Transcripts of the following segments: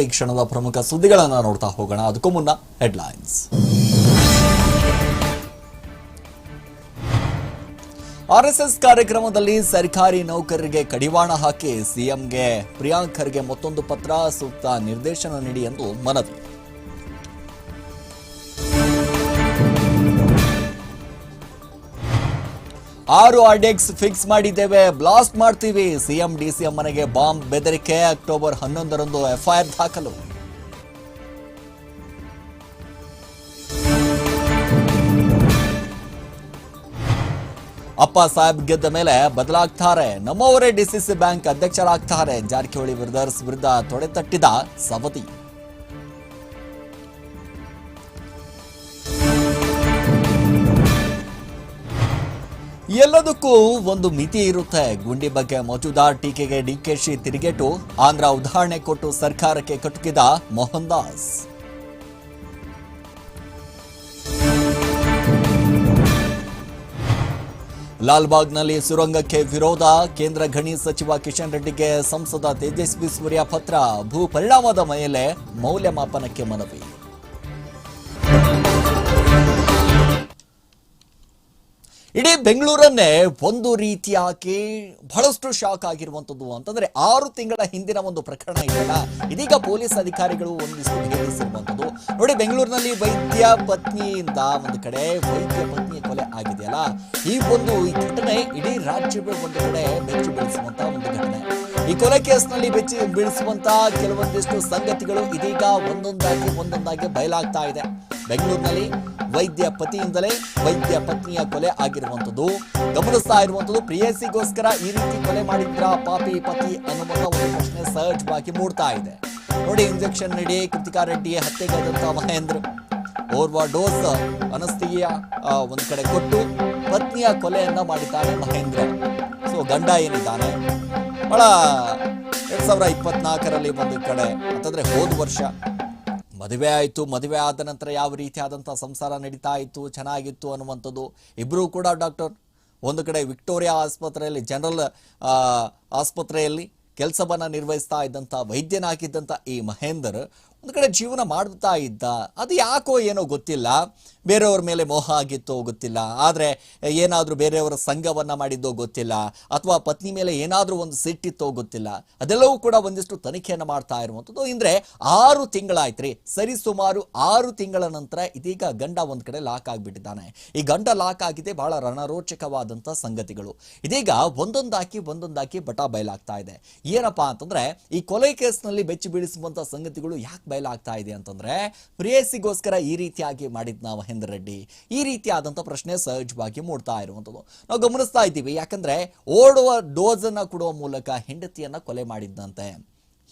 ಈ ಪ್ರಮುಖ ಸುದ್ದಿಗಳನ್ನು ನೋಡ್ತಾ ಹೋಗೋಣ. ಅದಕ್ಕೂ ಮುನ್ನ ಹೆಡ್ಲೈನ್ಸ್ ಆರ್ಎಸ್ಎಸ್ ಕಾರ್ಯಕ್ರಮದಲ್ಲಿ ಸರ್ಕಾರಿ ನೌಕರರಿಗೆ ಕಡಿವಾಣ ಹಾಕಿ ಸಿಎಂಗೆ ಪ್ರಿಯಾಂಕ್ ಖರ್ಗೆ ಮತ್ತೊಂದು ಪತ್ರ ಸೂಕ್ತ ನಿರ್ದೇಶನ ನೀಡಿ ಎಂದು ಮನವಿ. ಆರು ಆರ್ಡೆಕ್ಸ್ ಫಿಕ್ಸ್ ಮಾಡಿದ್ದೇವೆ, ಬ್ಲಾಸ್ಟ್ ಮಾಡ್ತೀವಿ. ಸಿಎಂ, ಡಿಸಿಎಂ ಮನೆಗೆ ಬಾಂಬ್ ಬೆದರಿಕೆ, ಅಕ್ಟೋಬರ್ ಹನ್ನೊಂದರಂದು ಎಫ್ಐಆರ್ ದಾಖಲು. ಅಪ್ಪ ಸಾಹೇಬ್ ಗೆದ್ದ ಮೇಲೆ ಬದಲಾಗ್ತಾರೆ. ನಮ್ಮವರೇ ಡಿಸಿಸಿ ಬ್ಯಾಂಕ್ ಅಧ್ಯಕ್ಷರಾಗ್ತಾರೆ. ಜಾರಕಿಹೊಳಿ ಬ್ರದರ್ಸ್ ವಿರುದ್ಧ ತೊಡೆತಟ್ಟಿದ ಸವತಿ ಎಲ್ಲದಕ್ಕೂ ಒಂದು ಮಿತಿ ಇರುತ್ತೆ. ಗುಂಡಿ ಬಗ್ಗೆ ಮಜುದಾರ್ ಟೀಕೆಗೆ ಡಿಕೆಶಿ ತಿರುಗೇಟು. ಆಂಧ್ರ ಉದಾಹರಣೆ ಕೊಟ್ಟು ಸರ್ಕಾರಕ್ಕೆ ಕಟುಕಿದ ಮೋಹನ್ ದಾಸ್ ಲಾಲ್ಬಾಗ್ನಲ್ಲಿ ಸುರಂಗಕ್ಕೆ ವಿರೋಧ. ಕೇಂದ್ರ ಗಣಿ ಸಚಿವ ಕಿಶನ್ ರೆಡ್ಡಿಗೆ ಸಂಸದ ತೇಜಸ್ವಿ ಸೂರ್ಯ ಪತ್ರ ಭೂ ಪರಿಣಾಮದ ಮೇಲೆ ಮೌಲ್ಯಮಾಪನಕ್ಕೆ ಮನವಿ. ಇಡೀ ಬೆಂಗಳೂರನ್ನೇ ಒಂದು ರೀತಿಯಾಗಿ ಬಹಳಷ್ಟು ಶಾಕ್ ಆಗಿರುವಂಥದ್ದು ಅಂತಂದ್ರೆ ಆರು ತಿಂಗಳ ಹಿಂದಿನ ಒಂದು ಪ್ರಕರಣ ಇದೆಯಲ್ಲ? ಇದೀಗ ಪೊಲೀಸ್ ಅಧಿಕಾರಿಗಳು ಒಂದಿಷ್ಟು ಹೇಳಿಸಿರುವಂಥದ್ದು ನೋಡಿ, ಬೆಂಗಳೂರಿನಲ್ಲಿ ವೈದ್ಯ ಪತ್ನಿಯಿಂದ ಒಂದು ಕಡೆ ವೈದ್ಯ ಪತ್ನಿಯ ಕೊಲೆ ಆಗಿದೆಯಲ್ಲ? ಈ ಒಂದು ಈ ಘಟನೆ ಇಡೀ ರಾಜ್ಯವೇ ಒಂದು ಕಡೆ ಬೆಚ್ಚು ಬೀಳಿಸುವಂತ ಒಂದು ಘಟನೆ. ಈ ಕೊಲೆ ಕೇಸ್ನಲ್ಲಿ ಬೆಚ್ಚಿ ಬೀಳಿಸುವಂತಹ ಕೆಲವೊಂದಿಷ್ಟು ಸಂಗತಿಗಳು ಇದೀಗ ಒಂದೊಂದಾಗಿ ಒಂದೊಂದಾಗಿ ಬಯಲಾಗ್ತಾ ಇದೆ. ಬೆಂಗಳೂರಿನಲ್ಲಿ ವೈದ್ಯ ಪತಿಯಿಂದಲೇ ವೈದ್ಯ ಪತ್ನಿಯ ಕೊಲೆ ಆಗಿರುವಂಥದ್ದು. ಗಮನಿಸ್ತಾ ಇರುವಂಥದ್ದು, ಪ್ರಿಯಸಿಗೋಸ್ಕರ ಈ ರೀತಿ ಕೊಲೆ ಮಾಡಿದ್ರ ಪಾಪಿ ಪತಿ ಅನ್ನುವಂಥ ಒಂದು ಪ್ರಶ್ನೆ ಸಹಜವಾಗಿ ಮೂಡ್ತಾ ಇದೆ. ನೋಡಿ, ಇಂಜೆಕ್ಷನ್ ನೀಡಿ ಕೃತಿಕಾ ರೆಡ್ಡಿ ಹತ್ಯೆಗೈದಂತಹ ಮಹೇಂದ್ರ. ಓರ್ವ ಡೋಸ್ ಅನಸ್ತಿಯ ಒಂದು ಕಡೆ ಕೊಟ್ಟು ಪತ್ನಿಯ ಕೊಲೆಯನ್ನ ಮಾಡಿದ್ದಾನೆ ಮಹೇಂದ್ರ. ಸೊ, ಗಂಡ ಏನಿದ್ದಾನೆ? ಬಹಳ ಎರಡ್ ಸಾವಿರ ಇಪ್ಪತ್ನಾಲ್ಕರಲ್ಲಿ ಒಂದು ಕಡೆ, ಅಂತಂದ್ರೆ ಹೋದ ವರ್ಷ. ಮದುವೆ ಆಯಿತು, ಮದುವೆ ಆದ ನಂತರ ಯಾವ ರೀತಿ ರೀತಿಯಾದಂಥ ಸಂಸಾರ ನಡೀತಾ ಇತ್ತು, ಚೆನ್ನಾಗಿತ್ತು ಅನ್ನುವಂಥದ್ದು ಇಬ್ಬರೂ ಕೂಡ ಡಾಕ್ಟರ್. ಒಂದು ಕಡೆ ವಿಕ್ಟೋರಿಯಾ ಆಸ್ಪತ್ರೆಯಲ್ಲಿ, ಜನರಲ್ ಆಸ್ಪತ್ರೆಯಲ್ಲಿ ಕೆಲಸವನ್ನು ನಿರ್ವಹಿಸ್ತಾ ಇದ್ದಂಥ, ವೈದ್ಯನಾಗಿದ್ದಂಥ ಈ ಮಹೇಂದರ್ ಒಂದು ಕಡೆ ಜೀವನ ಮಾಡ್ತಾ ಇದ್ದ, ಅದು ಯಾಕೋ ಏನೋ ಗೊತ್ತಿಲ್ಲ. ಬೇರೆಯವ್ರ ಮೇಲೆ ಮೋಹ ಆಗಿತ್ತೋ ಗೊತ್ತಿಲ್ಲ. ಆದರೆ ಏನಾದರೂ ಬೇರೆಯವರ ಸಂಘವನ್ನು ಮಾಡಿದ್ದೋ ಗೊತ್ತಿಲ್ಲ. ಅಥವಾ ಪತ್ನಿ ಮೇಲೆ ಏನಾದರೂ ಒಂದು ಸಿಟ್ಟಿತ್ತೋ ಗೊತ್ತಿಲ್ಲ. ಅದೆಲ್ಲವೂ ಕೂಡ ಒಂದಿಷ್ಟು ತನಿಖೆಯನ್ನು ಮಾಡ್ತಾ ಇರುವಂಥದ್ದು. ಅಂದರೆ ಆರು ತಿಂಗಳಾಯ್ತು ರೀ ಸರಿ ಸುಮಾರು ಆರು ತಿಂಗಳ ನಂತರ ಇದೀಗ ಗಂಡ ಒಂದು ಕಡೆ ಲಾಕ್ ಆಗಿಬಿಟ್ಟಿದ್ದಾನೆ. ಈ ಗಂಡ ಲಾಕ್ ಆಗಿದೆ, ಬಹಳ ರಣರೋಚಕವಾದಂಥ ಸಂಗತಿಗಳು. ಇದೀಗ ಒಂದೊಂದಾಕಿ ಒಂದೊಂದಾಕಿ ಬಟಾ ಬಯಲಾಗ್ತಾ ಇದೆ. ಏನಪ್ಪಾ ಅಂತಂದ್ರೆ ಈ ಕೊಲೆ ಕೇಸ್ನಲ್ಲಿ ಬೆಚ್ಚಿ ಬೀಳಿಸುವಂಥ ಸಂಗತಿಗಳು ಯಾಕೆ ಬಯಲಾಗ್ತಾ ಇದೆ ಅಂತಂದ್ರೆ ಪ್ರೇಯಸಿಗೋಸ್ಕರ ಈ ರೀತಿಯಾಗಿ ಮಾಡಿದ್ನ ಮಹೇಂದ್ರ ರೆಡ್ಡಿ. ಈ ರೀತಿಯಾದಂಥ ಪ್ರಶ್ನೆ ಸಹಜವಾಗಿ ಮೂಡ್ತಾ ಇರುವಂಥದ್ದು ನಾವು ಗಮನಿಸ್ತಾ ಇದ್ದೀವಿ, ಯಾಕಂದ್ರೆ ಓಡುವ ಡೋಸ್ ಅನ್ನ ಕೊಡುವ ಮೂಲಕ ಹೆಂಡತಿಯನ್ನ ಕೊಲೆ ಮಾಡಿದ್ದಂತೆ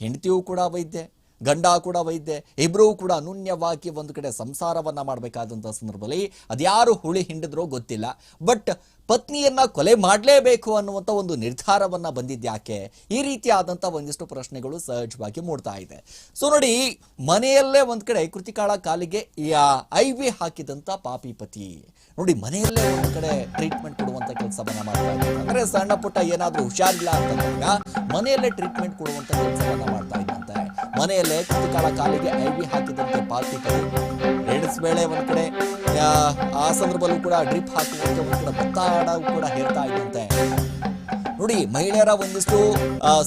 ಹೆಂಡತಿಯೂ ಕೂಡ ವೈದ್ಯೆ. ಗಂಡ ಕೂಡ ವೈದ್ಯೆ ಇಬ್ಬರೂ ಕೂಡ ಅನುನ್ಯವಾಗಿ ಒಂದು ಕಡೆ ಸಂಸಾರವನ್ನ ಮಾಡಬೇಕಾದಂಥ ಸಂದರ್ಭದಲ್ಲಿ ಅದ್ಯಾರು ಹುಳಿ ಹಿಂಡಿದ್ರೋ ಗೊತ್ತಿಲ್ಲ. ಬಟ್ ಪತ್ನಿಯನ್ನ ಕೊಲೆ ಮಾಡಲೇಬೇಕು ಅನ್ನುವಂಥ ಒಂದು ನಿರ್ಧಾರವನ್ನ ಬಂದಿದ್ಯಾಕೆ ಈ ರೀತಿಯಾದಂಥ ಒಂದಿಷ್ಟು ಪ್ರಶ್ನೆಗಳು ಸಹಜವಾಗಿ ಮೂಡ್ತಾ ಇದೆ. ಸೊ ನೋಡಿ, ಮನೆಯಲ್ಲೇ ಒಂದು ಕಡೆ ಕೃತಿಕಾಳ ಕಾಲಿಗೆ ಐ ವಿ ಹಾಕಿದಂತ ಪಾಪಿ ಪತಿ. ನೋಡಿ, ಮನೆಯಲ್ಲೇ ಒಂದು ಕಡೆ ಟ್ರೀಟ್ಮೆಂಟ್ ಕೊಡುವಂತ ಕೆಲಸವನ್ನ ಮಾಡ್ತಾ ಇದ್ದಾರೆ. ಅಂದರೆ ಸಣ್ಣ ಪುಟ್ಟ ಏನಾದರೂ ಹುಷಾರಿಲ್ಲ ಅಂತಂದಾಗ ಮನೆಯಲ್ಲೇ ಟ್ರೀಟ್ಮೆಂಟ್ ಕೊಡುವಂಥ ಕೆಲಸವನ್ನ ಮಾಡ್ತಾ ಇದ್ದಂತೆ ಮನೆಯಲ್ಲೇ ಕಾಲ ಕಾಲಿಗೆ ಐ ವಿ ಹಾಕಿದಂತೆ ಬಾಕಿ ಕಡೆ ರೇಡಿಸ್ ಒಂದ್ ಕಡೆ ಆ, ಸಂದರ್ಭದಲ್ಲೂ ಕೂಡ ಡ್ರಿಪ್ ಹಾಕುವಂತೆ ಒಂದ್ ಕೂಡ ಒತ್ತಡ ಕೂಡ ಹೇರ್ತಾ ಇದ್ದಂತೆ. ನೋಡಿ, ಮಹಿಳೆಯರ ಒಂದಿಷ್ಟು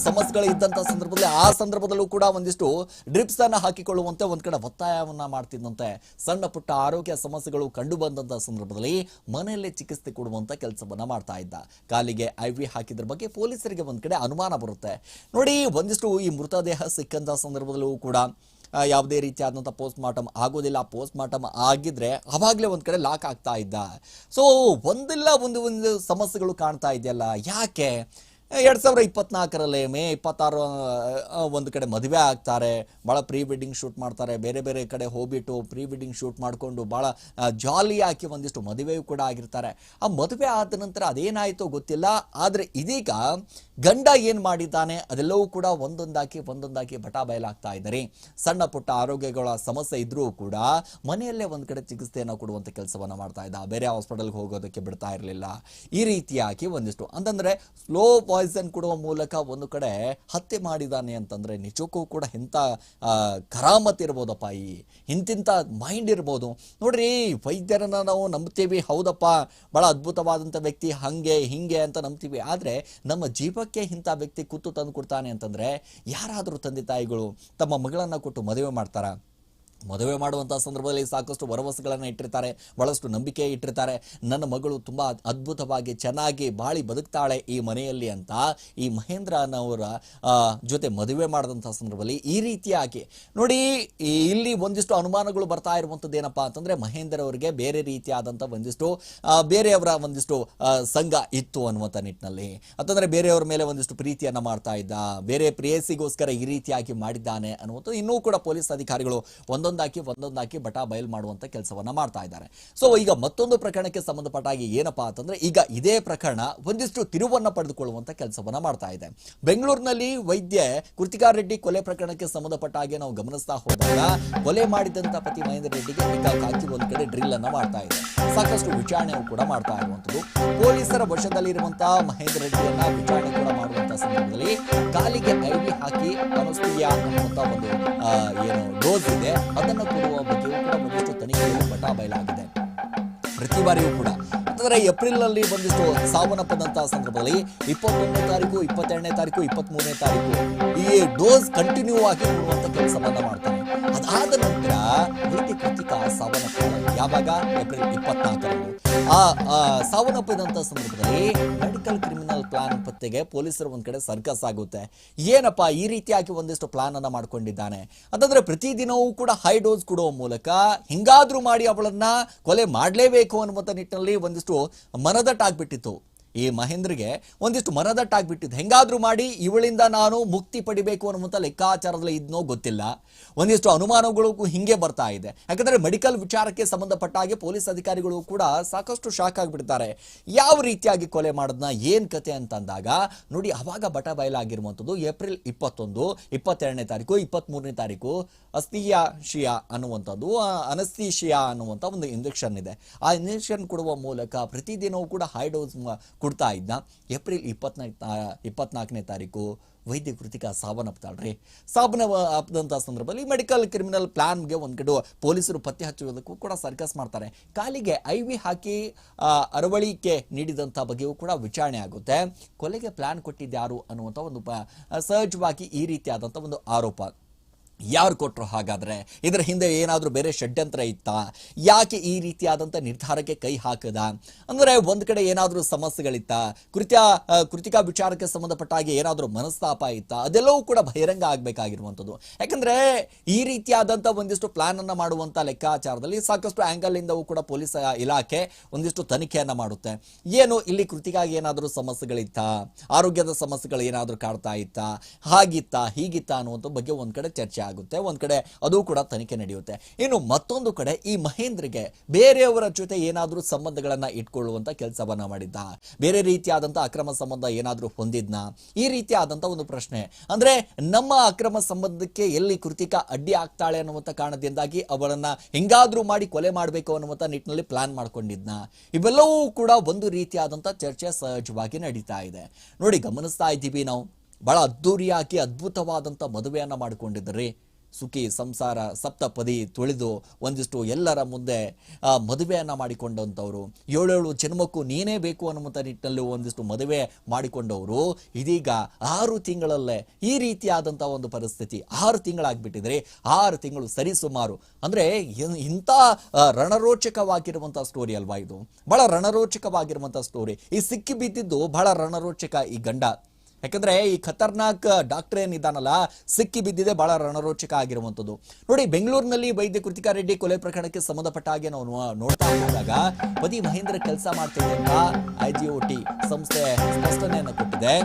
ಸಮಸ್ಯೆಗಳು ಇದ್ದಂತ ಸಂದರ್ಭದಲ್ಲಿ ಆ ಸಂದರ್ಭದಲ್ಲೂ ಕೂಡ ಒಂದಿಷ್ಟು ಡ್ರಿಪ್ಸ್ ಅನ್ನ ಹಾಕಿಕೊಳ್ಳುವಂತೆ ಒಂದ್ ಕಡೆ ಒತ್ತಾಯವನ್ನ ಮಾಡ್ತಿದ್ದಂತೆ ಸಣ್ಣ ಪುಟ್ಟ ಆರೋಗ್ಯ ಸಮಸ್ಯೆಗಳು ಕಂಡು ಬಂದಂತ ಸಂದರ್ಭದಲ್ಲಿ ಮನೆಯಲ್ಲೇ ಚಿಕಿತ್ಸೆ ಕೊಡುವಂತ ಕೆಲಸವನ್ನ ಮಾಡ್ತಾ ಇದ್ದ. ಕಾಲಿಗೆ ಐ ವಿ ಹಾಕಿದ್ರ ಬಗ್ಗೆ ಪೊಲೀಸರಿಗೆ ಒಂದ್ ಕಡೆ ಅನುಮಾನ ಬರುತ್ತೆ. ನೋಡಿ, ಒಂದಿಷ್ಟು ಈ ಮೃತದೇಹ ಸಿಕ್ಕಂತ ಸಂದರ್ಭದಲ್ಲೂ ಕೂಡ ಯಾವುದೇ ರೀತಿಯಾದಂಥ ಪೋಸ್ಟ್ ಮಾರ್ಟಮ್ ಆಗೋದಿಲ್ಲ. ಪೋಸ್ಟ್ ಮಾರ್ಟಮ್ ಆಗಿದ್ರೆ ಅವಾಗಲೇ ಒಂದು ಕಡೆ ಲಾಕ್ ಆಗ್ತಾ ಇದ್ದ. ಸೊ ಒಂದಿಲ್ಲ, ಒಂದು ಒಂದು ಸಮಸ್ಯೆಗಳು ಕಾಣ್ತಾ ಇದೆಯಲ್ಲ. ಯಾಕೆ? ಎರಡು ಸಾವಿರ ಇಪ್ಪತ್ನಾಲ್ಕರಲ್ಲಿ ಮೇ ಇಪ್ಪತ್ತಾರು ಒಂದು ಕಡೆ ಮದುವೆ ಆಗ್ತಾರೆ. ಭಾಳ ಪ್ರೀ ವೆಡ್ಡಿಂಗ್ ಶೂಟ್ ಮಾಡ್ತಾರೆ. ಬೇರೆ ಬೇರೆ ಕಡೆ ಹೋಗ್ಬಿಟ್ಟು ಪ್ರೀ ವೆಡ್ಡಿಂಗ್ ಶೂಟ್ ಮಾಡಿಕೊಂಡು ಭಾಳ ಜಾಲಿ ಹಾಕಿ ಒಂದಿಷ್ಟು ಮದುವೆಯೂ ಕೂಡ ಆಗಿರ್ತಾರೆ. ಆ ಮದುವೆ ಆದ ನಂತರ ಅದೇನಾಯಿತೋ ಗೊತ್ತಿಲ್ಲ. ಆದರೆ ಇದೀಗ ಗಂಡ ಏನು ಮಾಡಿದ್ದಾನೆ ಅದೆಲ್ಲವೂ ಕೂಡ ಒಂದೊಂದಾಗಿ ಒಂದೊಂದಾಗಿ ಬಟ ಬಯಲಾಗ್ತಾ ಇದ್ದಾರೆ. ಸಣ್ಣ ಪುಟ್ಟ ಆರೋಗ್ಯಗಳ ಸಮಸ್ಯೆ ಇದ್ದರೂ ಕೂಡ ಮನೆಯಲ್ಲೇ ಒಂದು ಕಡೆ ಚಿಕಿತ್ಸೆಯನ್ನು ಕೊಡುವಂಥ ಕೆಲಸವನ್ನು ಮಾಡ್ತಾ ಇದ್ದ. ಬೇರೆ ಹಾಸ್ಪಿಟಲ್ಗೆ ಹೋಗೋದಕ್ಕೆ ಬಿಡ್ತಾ ಇರಲಿಲ್ಲ. ಈ ರೀತಿಯಾಗಿ ಒಂದಿಷ್ಟು. ಅಂತಂದರೆ ಸ್ಲೋ ಪಾಯ್ಸನ್ ಕೊಡುವ ಮೂಲಕ ಒಂದು ಕಡೆ ಹತ್ಯೆ ಮಾಡಿದಾನೆ ಅಂತಂದರೆ ನಿಜಕ್ಕೂ ಕೂಡ ಇಂಥ ಕರಾಮತ್ ಇರ್ಬೋದಪ್ಪ ಈ ಇಂತಿಂಥ ಮೈಂಡ್ ಇರ್ಬೋದು. ನೋಡ್ರಿ ವೈದ್ಯರನ್ನ ನಾವು ನಂಬ್ತೀವಿ, ಹೌದಪ್ಪ ಭಾಳ ಅದ್ಭುತವಾದಂಥ ವ್ಯಕ್ತಿ, ಹಂಗೆ, ಹಿಂಗೆ ಅಂತ ನಂಬ್ತೀವಿ. ಆದರೆ ನಮ್ಮ ಜೀವಕ್ಕೆ ಇಂಥ ವ್ಯಕ್ತಿ ಕೂತು ತಂದು ಕೊಡ್ತಾನೆ ಅಂತಂದರೆ ಯಾರಾದರೂ ತಂದೆ ತಾಯಿಗಳು ತಮ್ಮ ಮಗಳನ್ನು ಕೊಟ್ಟು ಮದುವೆ ಮಾಡ್ತಾರ? ಮದುವೆ ಮಾಡುವಂಥ ಸಂದರ್ಭದಲ್ಲಿ ಸಾಕಷ್ಟು ಭರವಸೆಗಳನ್ನು ಇಟ್ಟಿರ್ತಾರೆ, ಬಹಳಷ್ಟು ನಂಬಿಕೆ ಇಟ್ಟಿರ್ತಾರೆ. ನನ್ನ ಮಗಳು ತುಂಬ ಅದ್ಭುತವಾಗಿ ಚೆನ್ನಾಗಿ ಬಾಳಿ ಬದುಕ್ತಾಳೆ ಈ ಮನೆಯಲ್ಲಿ ಅಂತ ಈ ಮಹೇಂದ್ರ ಅನ್ನೋರ ಜೊತೆ ಮದುವೆ ಮಾಡಿದಂಥ ಸಂದರ್ಭದಲ್ಲಿ ಈ ರೀತಿಯಾಗಿ ನೋಡಿ ಇಲ್ಲಿ ಒಂದಿಷ್ಟು ಅನುಮಾನಗಳು ಬರ್ತಾ ಇರುವಂಥದ್ದು ಏನಪ್ಪ ಅಂತಂದರೆ ಮಹೇಂದ್ರ ಅವರಿಗೆ ಬೇರೆ ರೀತಿಯಾದಂಥ ಒಂದಿಷ್ಟು ಬೇರೆಯವರ ಒಂದಿಷ್ಟು ಸಂಘ ಇತ್ತು ಅನ್ನುವಂಥ ನಿಟ್ಟಿನಲ್ಲಿ. ಅಂತಂದ್ರೆ ಬೇರೆಯವರ ಮೇಲೆ ಒಂದಿಷ್ಟು ಪ್ರೀತಿಯನ್ನ ಮಾಡ್ತಾ ಇದ್ದ, ಬೇರೆ ಪ್ರೇಯಸಿಗೋಸ್ಕರ ಈ ರೀತಿಯಾಗಿ ಮಾಡಿದ್ದಾನೆ ಅನ್ನುವಂಥದ್ದು ಇನ್ನೂ ಕೂಡ ಪೊಲೀಸ್ ಅಧಿಕಾರಿಗಳು ಒಂದೊಂದಾಕಿ ಒಂದೊಂದಾಕಿ ಬಟಾ ಬಯಲು ಮಾಡುವಂತ ಕೆಲಸವನ್ನ ಮಾಡ್ತಾ ಇದ್ದಾರೆ. ಸೊ ಈಗ ಮತ್ತೊಂದು ಪ್ರಕರಣಕ್ಕೆ ಸಂಬಂಧಪಟ್ಟಾಗಿ ಏನಪ್ಪಾ ಅಂತಂದ್ರೆ, ಈಗ ಇದೇ ಪ್ರಕರಣ ಒಂದಿಷ್ಟು ತಿರುವನ್ನ ಪಡೆದುಕೊಳ್ಳುವಂತ ಕೆಲಸವನ್ನ ಮಾಡ್ತಾ ಇದೆ. ಬೆಂಗಳೂರಿನಲ್ಲಿ ವೈದ್ಯ ಕೃತಿಕಾ ರೆಡ್ಡಿ ಕೊಲೆ ಪ್ರಕರಣಕ್ಕೆ ಸಂಬಂಧಪಟ್ಟ ಹಾಗೆ ನಾವು ಗಮನಿಸ್ತಾ ಹೋದಾಗ, ಕೊಲೆ ಮಾಡಿದಂತ ಪತಿ ಮಹೇಂದ್ರ ರೆಡ್ಡಿಗೆ ಈಗ ಕಾಕಿ ಒಂದು ಕಡೆ ಡ್ರಿಲ್ ಅನ್ನ ಮಾಡ್ತಾ ಇದೆ. ಸಾಕಷ್ಟು ವಿಚಾರಣೆ ಕೂಡ ಮಾಡ್ತಾ ಇರುವಂತದ್ದು ಪೊಲೀಸರ ವಶದಲ್ಲಿರುವಂತಹ ಮಹೇಂದ್ರ ರೆಡ್ಡಿಯನ್ನ ವಿಚಾರಣೆ ಕೂಡ ಮಾಡುವಂತ ಸಂದರ್ಭದಲ್ಲಿ ಕಾಲಿಗೆ ಐವಿ ಹಾಕಿ ಅನಸ್ತಿಯಾ ಅನ್ನುವಂಥ ಒಂದು ಏನು ಡೋಸ್ ಇದೆ. ಅದನ್ನು ಕೊಡುವ ಬಗ್ಗೆಯೂ ಕೂಡ ಒಂದಿಷ್ಟು ತನಿಖೆಯಲ್ಲಿ ಬಟಾ ಬಯಲಾಗಿದೆ. ಪ್ರತಿ ಬಾರಿಯೂ ಕೂಡ. ಅಂದರೆ ಏಪ್ರಿಲ್ನಲ್ಲಿ ಬಂದಿತ್ತು ಸಾವನ್ನಪ್ಪದಂತಹ ಸಂದರ್ಭದಲ್ಲಿ ಇಪ್ಪತ್ತೊಂದನೇ ತಾರೀಕು, ಇಪ್ಪತ್ತೆರಡನೇ ತಾರೀಕು, ಇಪ್ಪತ್ಮೂರನೇ ತಾರೀಕು ಈ ಡೋಸ್ ಕಂಟಿನ್ಯೂ ಆಗಿ ಕೊಡುವಂಥ ಕೆಲಸವನ್ನು ಮಾಡ್ತಾನೆ ಅದಾದ ನಂತರ ನೀತಿ ಕೃತಿಕ ಸಾವನ್ನಪ್ಪ ಯಾವಾಗ? ಏಪ್ರಿಲ್ ಇಪ್ಪತ್ನಾಲ್ಕರಂದು. ಆ ಸಾವನ್ನಪ್ಪಿದಂತ ಸಂದರ್ಭದಲ್ಲಿ ಮೆಡಿಕಲ್ ಕ್ರಿಮಿನಲ್ ಪ್ಲಾನ್ ಪತ್ತೆಗೆ ಪೊಲೀಸರು ಒಂದ್ ಕಡೆ ಸರ್ಕಸ್ ಆಗುತ್ತೆ. ಏನಪ್ಪಾ ಈ ರೀತಿಯಾಗಿ ಒಂದಿಷ್ಟು ಪ್ಲಾನ್ ಅನ್ನ ಮಾಡ್ಕೊಂಡಿದ್ದಾನೆ? ಅಂತಂದ್ರೆ ಪ್ರತಿದಿನವೂ ಕೂಡ ಹೈ ಡೋಸ್ ಕೊಡುವ ಮೂಲಕ ಹಿಂಗಾದ್ರೂ ಮಾಡಿ ಅವಳನ್ನ ಕೊಲೆ ಮಾಡಲೇಬೇಕು ಅನ್ನುವಂತ ನಿಟ್ಟಿನಲ್ಲಿ ಒಂದಿಷ್ಟು ಮನದಟ್ಟಾಗ್ಬಿಟ್ಟಿತ್ತು. ಈ ಮಹೇಂದ್ರಿಗೆ ಒಂದಿಷ್ಟು ಮನದಟ್ಟಾಗ್ಬಿಟ್ಟಿತ್ತು ಹೆಂಗಾದ್ರೂ ಮಾಡಿ ಇವಳಿಂದ ನಾನು ಮುಕ್ತಿ ಪಡಿಬೇಕು ಅನ್ನುವಂಥ ಲೆಕ್ಕಾಚಾರದಲ್ಲಿ ಇದ್ನೋ ಗೊತ್ತಿಲ್ಲ. ಒಂದಿಷ್ಟು ಅನುಮಾನಗಳು ಹಿಂಗೆ ಬರ್ತಾ ಇದೆ. ಯಾಕಂದರೆ ಮೆಡಿಕಲ್ ವಿಚಾರಕ್ಕೆ ಸಂಬಂಧಪಟ್ಟ ಹಾಗೆ ಪೊಲೀಸ್ ಅಧಿಕಾರಿಗಳು ಕೂಡ ಸಾಕಷ್ಟು ಶಾಕ್ ಆಗಿಬಿಡ್ತಾರೆ. ಯಾವ ರೀತಿಯಾಗಿ ಕೊಲೆ ಮಾಡೋದನ್ನ ಏನು ಕತೆ ಅಂತಂದಾಗ, ನೋಡಿ ಅವಾಗ ಬಟ ಬಯಲಾಗಿರುವಂಥದ್ದು ಏಪ್ರಿಲ್ ಇಪ್ಪತ್ತೊಂದು, ಇಪ್ಪತ್ತೆರಡನೇ ತಾರೀಕು ಇಪ್ಪತ್ತ್ಮೂರನೇ ತಾರೀಕು ಅಸ್ತಿಯಾಶಿಯಾ ಅನ್ನುವಂಥದ್ದು ಅನಸ್ತೀಶಿಯಾ ಅನ್ನುವಂಥ ಒಂದು ಇಂಜೆಕ್ಷನ್ ಇದೆ. ಆ ಇಂಜೆಕ್ಷನ್ ಕೊಡುವ ಮೂಲಕ ಪ್ರತಿದಿನವೂ ಕೂಡ ಹೈ ಡೋಸ್ ಕೊಡ್ತಾ ಇದ್ದ. ಏಪ್ರಿಲ್ ಇಪ್ಪತ್ನಾಲ್ಕು ಇಪ್ಪತ್ನಾಲ್ಕನೇ ತಾರೀಕು ವೈದ್ಯ ಕೃತಿಕ ಸಾವನ್ನಪ್ತಾಳ್ರಿ ಸಾವನ್ನ ಅಪ್ಪದಂಥ ಸಂದರ್ಭದಲ್ಲಿ ಮೆಡಿಕಲ್ ಕ್ರಿಮಿನಲ್ ಪ್ಲಾನ್ಗೆ ಒಂದು ಕಡೆ ಪೊಲೀಸರು ಪತ್ತೆ ಹಚ್ಚುವುದಕ್ಕೂ ಕೂಡ ಸರ್ಕಸ್ ಮಾಡ್ತಾರೆ. ಕಾಲಿಗೆ ಐ ವಿ ಹಾಕಿ ಅರವಳಿಕೆ ನೀಡಿದಂಥ ಬಗ್ಗೆಯೂ ಕೂಡ ವಿಚಾರಣೆ ಆಗುತ್ತೆ. ಕೊಲೆಗೆ ಪ್ಲಾನ್ ಕೊಟ್ಟಿದ್ಯಾರು ಅನ್ನುವಂಥ ಒಂದು ಸಹಜವಾಗಿ ಈ ರೀತಿಯಾದಂಥ ಒಂದು ಆರೋಪ. ಯಾರು ಕೊಟ್ಟರು ಹಾಗಾದ್ರೆ? ಇದರ ಹಿಂದೆ ಏನಾದರೂ ಬೇರೆ ಷಡ್ಯಂತ್ರ ಇತ್ತಾ? ಯಾಕೆ ಈ ರೀತಿಯಾದಂಥ ನಿರ್ಧಾರಕ್ಕೆ ಕೈ ಹಾಕದ? ಅಂದರೆ ಒಂದು ಕಡೆ ಏನಾದರೂ ಸಮಸ್ಯೆಗಳಿತ್ತ? ಕೃತ್ಯ ಕೃತಿಕಾ ವಿಚಾರಕ್ಕೆ ಸಂಬಂಧಪಟ್ಟ ಹಾಗೆ ಏನಾದರೂ ಮನಸ್ತಾಪ ಇತ್ತಾ? ಅದೆಲ್ಲವೂ ಕೂಡ ಬಹಿರಂಗ ಆಗಬೇಕಾಗಿರುವಂಥದ್ದು. ಯಾಕಂದ್ರೆ ಈ ರೀತಿಯಾದಂಥ ಒಂದಿಷ್ಟು ಪ್ಲ್ಯಾನನ್ನು ಮಾಡುವಂಥ ಲೆಕ್ಕಾಚಾರದಲ್ಲಿ ಸಾಕಷ್ಟು ಆಂಗಲ್ ಇಂದವೂ ಕೂಡ ಪೊಲೀಸ್ ಇಲಾಖೆ ಒಂದಿಷ್ಟು ತನಿಖೆಯನ್ನ ಮಾಡುತ್ತೆ. ಏನು ಇಲ್ಲಿ ಕೃತಿಗಾಗಿ ಏನಾದರೂ ಸಮಸ್ಯೆಗಳಿತ್ತಾ? ಆರೋಗ್ಯದ ಸಮಸ್ಯೆಗಳು ಏನಾದರೂ ಕಾಡ್ತಾ ಇತ್ತಾ? ಹಾಗಿತ್ತಾ, ಹೀಗಿತ್ತಾ ಅನ್ನುವಂಥ ಬಗ್ಗೆ ಒಂದು ಕಡೆ ಚರ್ಚೆ ಆಗುತ್ತೆ. ಒಂದು ಕಡೆ ಅದು ಕೂಡ ತನಿಖೆ ನಡೆಯುತ್ತೆ. ಇನ್ನು ಮತ್ತೊಂದು ಕಡೆ ಈ ಮಹೇಂದ್ರಗೆ ಬೇರೆಯವರ ಜೊತೆ ಏನಾದರೂ ಸಂಬಂಧಗಳನ್ನ ಇಟ್ಕೊಳ್ಳುವಂತ ಕೆಲಸವನ್ನ ಮಾಡಿದ್ದ. ಬೇರೆ ರೀತಿಯಾದಂತ ಅಕ್ರಮ ಸಂಬಂಧ ಏನಾದರೂ ಹೊಂದಿದ್ನ? ಈ ರೀತಿಯಾದಂತ ಒಂದು ಪ್ರಶ್ನೆ. ಅಂದ್ರೆ ನಮ್ಮ ಅಕ್ರಮ ಸಂಬಂಧಕ್ಕೆ ಎಲ್ಲಿ ಕೃತಿಕಾ ಅಡ್ಡಿ ಆಗ್ತಾಳೆ ಅನ್ನುವಂಥ ಕಾರಣದಿಂದಾಗಿ ಅವಳನ್ನ ಹೆಂಗಾದ್ರೂ ಮಾಡಿ ಕೊಲೆ ಮಾಡಬೇಕು ಅನ್ನುವಂತ ನಿಟ್ಟಿನಲ್ಲಿ ಪ್ಲಾನ್ ಮಾಡ್ಕೊಂಡಿದ್ನ. ಇವೆಲ್ಲವೂ ಕೂಡ ಒಂದು ರೀತಿಯಾದಂಥ ಚರ್ಚೆ ಸಹಜವಾಗಿ ನಡೀತಾ ಇದೆ. ನೋಡಿ ಗಮನಿಸ್ತಾ ಇದ್ದೀವಿ ನಾವು. ಬಹಳ ಅದ್ದೂರಿಯಾಗಿ ಅದ್ಭುತವಾದಂಥ ಮದುವೆಯನ್ನು ಮಾಡಿಕೊಂಡಿದ್ದಾರೆ. ಸುಖಿ ಸಂಸಾರ ಸಪ್ತಪದಿ ತೊಳೆದು ಒಂದಿಷ್ಟು ಎಲ್ಲರ ಮುಂದೆ ಮದುವೆಯನ್ನು ಮಾಡಿಕೊಂಡಂಥವ್ರು ಏಳೇಳು ಜನ್ಮಕ್ಕೂ ನೀನೇ ಬೇಕು ಅನ್ನುವಂಥ ನಿಟ್ಟಿನಲ್ಲಿ ಒಂದಿಷ್ಟು ಮದುವೆ ಮಾಡಿಕೊಂಡವರು. ಇದೀಗ ಆರು ತಿಂಗಳಲ್ಲೇ ಈ ರೀತಿಯಾದಂಥ ಒಂದು ಪರಿಸ್ಥಿತಿ ಆರು ತಿಂಗಳಾಗ್ಬಿಟ್ಟಿದ್ರೆ ಆರು ತಿಂಗಳು ಸರಿಸುಮಾರು. ಅಂದ್ರೆ ಇಂಥ ರಣರೋಚಕವಾಗಿರುವಂಥ ಸ್ಟೋರಿ ಅಲ್ವಾ ಇದು? ಬಹಳ ರಣರೋಚಕವಾಗಿರುವಂಥ ಸ್ಟೋರಿ ಈ ಸಿಕ್ಕಿ ಬಿದ್ದಿದ್ದು ಬಹಳ ರಣರೋಚಕ ಈ ಗಂಡ. ಯಾಕಂದ್ರೆ ಈ ಖತರ್ನಾಕ್ ಡಾಕ್ಟರ್ ಏನಿದ್ದಾನಲ್ಲ, ಸಿಕ್ಕಿ ಬಿದ್ದಿದೆ, ಬಹಳ ರಣರೋಚಕ ಆಗಿರುವಂತದ್ದು ನೋಡಿ, ಬೆಂಗಳೂರಿನಲ್ಲಿ ವೈದ್ಯ ಕೃತಿಕಾ ರೆಡ್ಡಿ ಕೊಲೆ ಪ್ರಕರಣಕ್ಕೆ ಸಂಬಂಧಪಟ್ಟ ಹಾಗೆ ನಾವು ನೋಡ್ತಾ ಇದ್ದಾಗ ಪತಿ ಮಹೇಂದ್ರ ಕೆಲಸ ಮಾಡ್ತಿದೆ ಅಂತ ಐ ಸಂಸ್ಥೆ ಸ್ಪಷ್ಟನೆಯನ್ನು ಕೊಟ್ಟಿದೆ.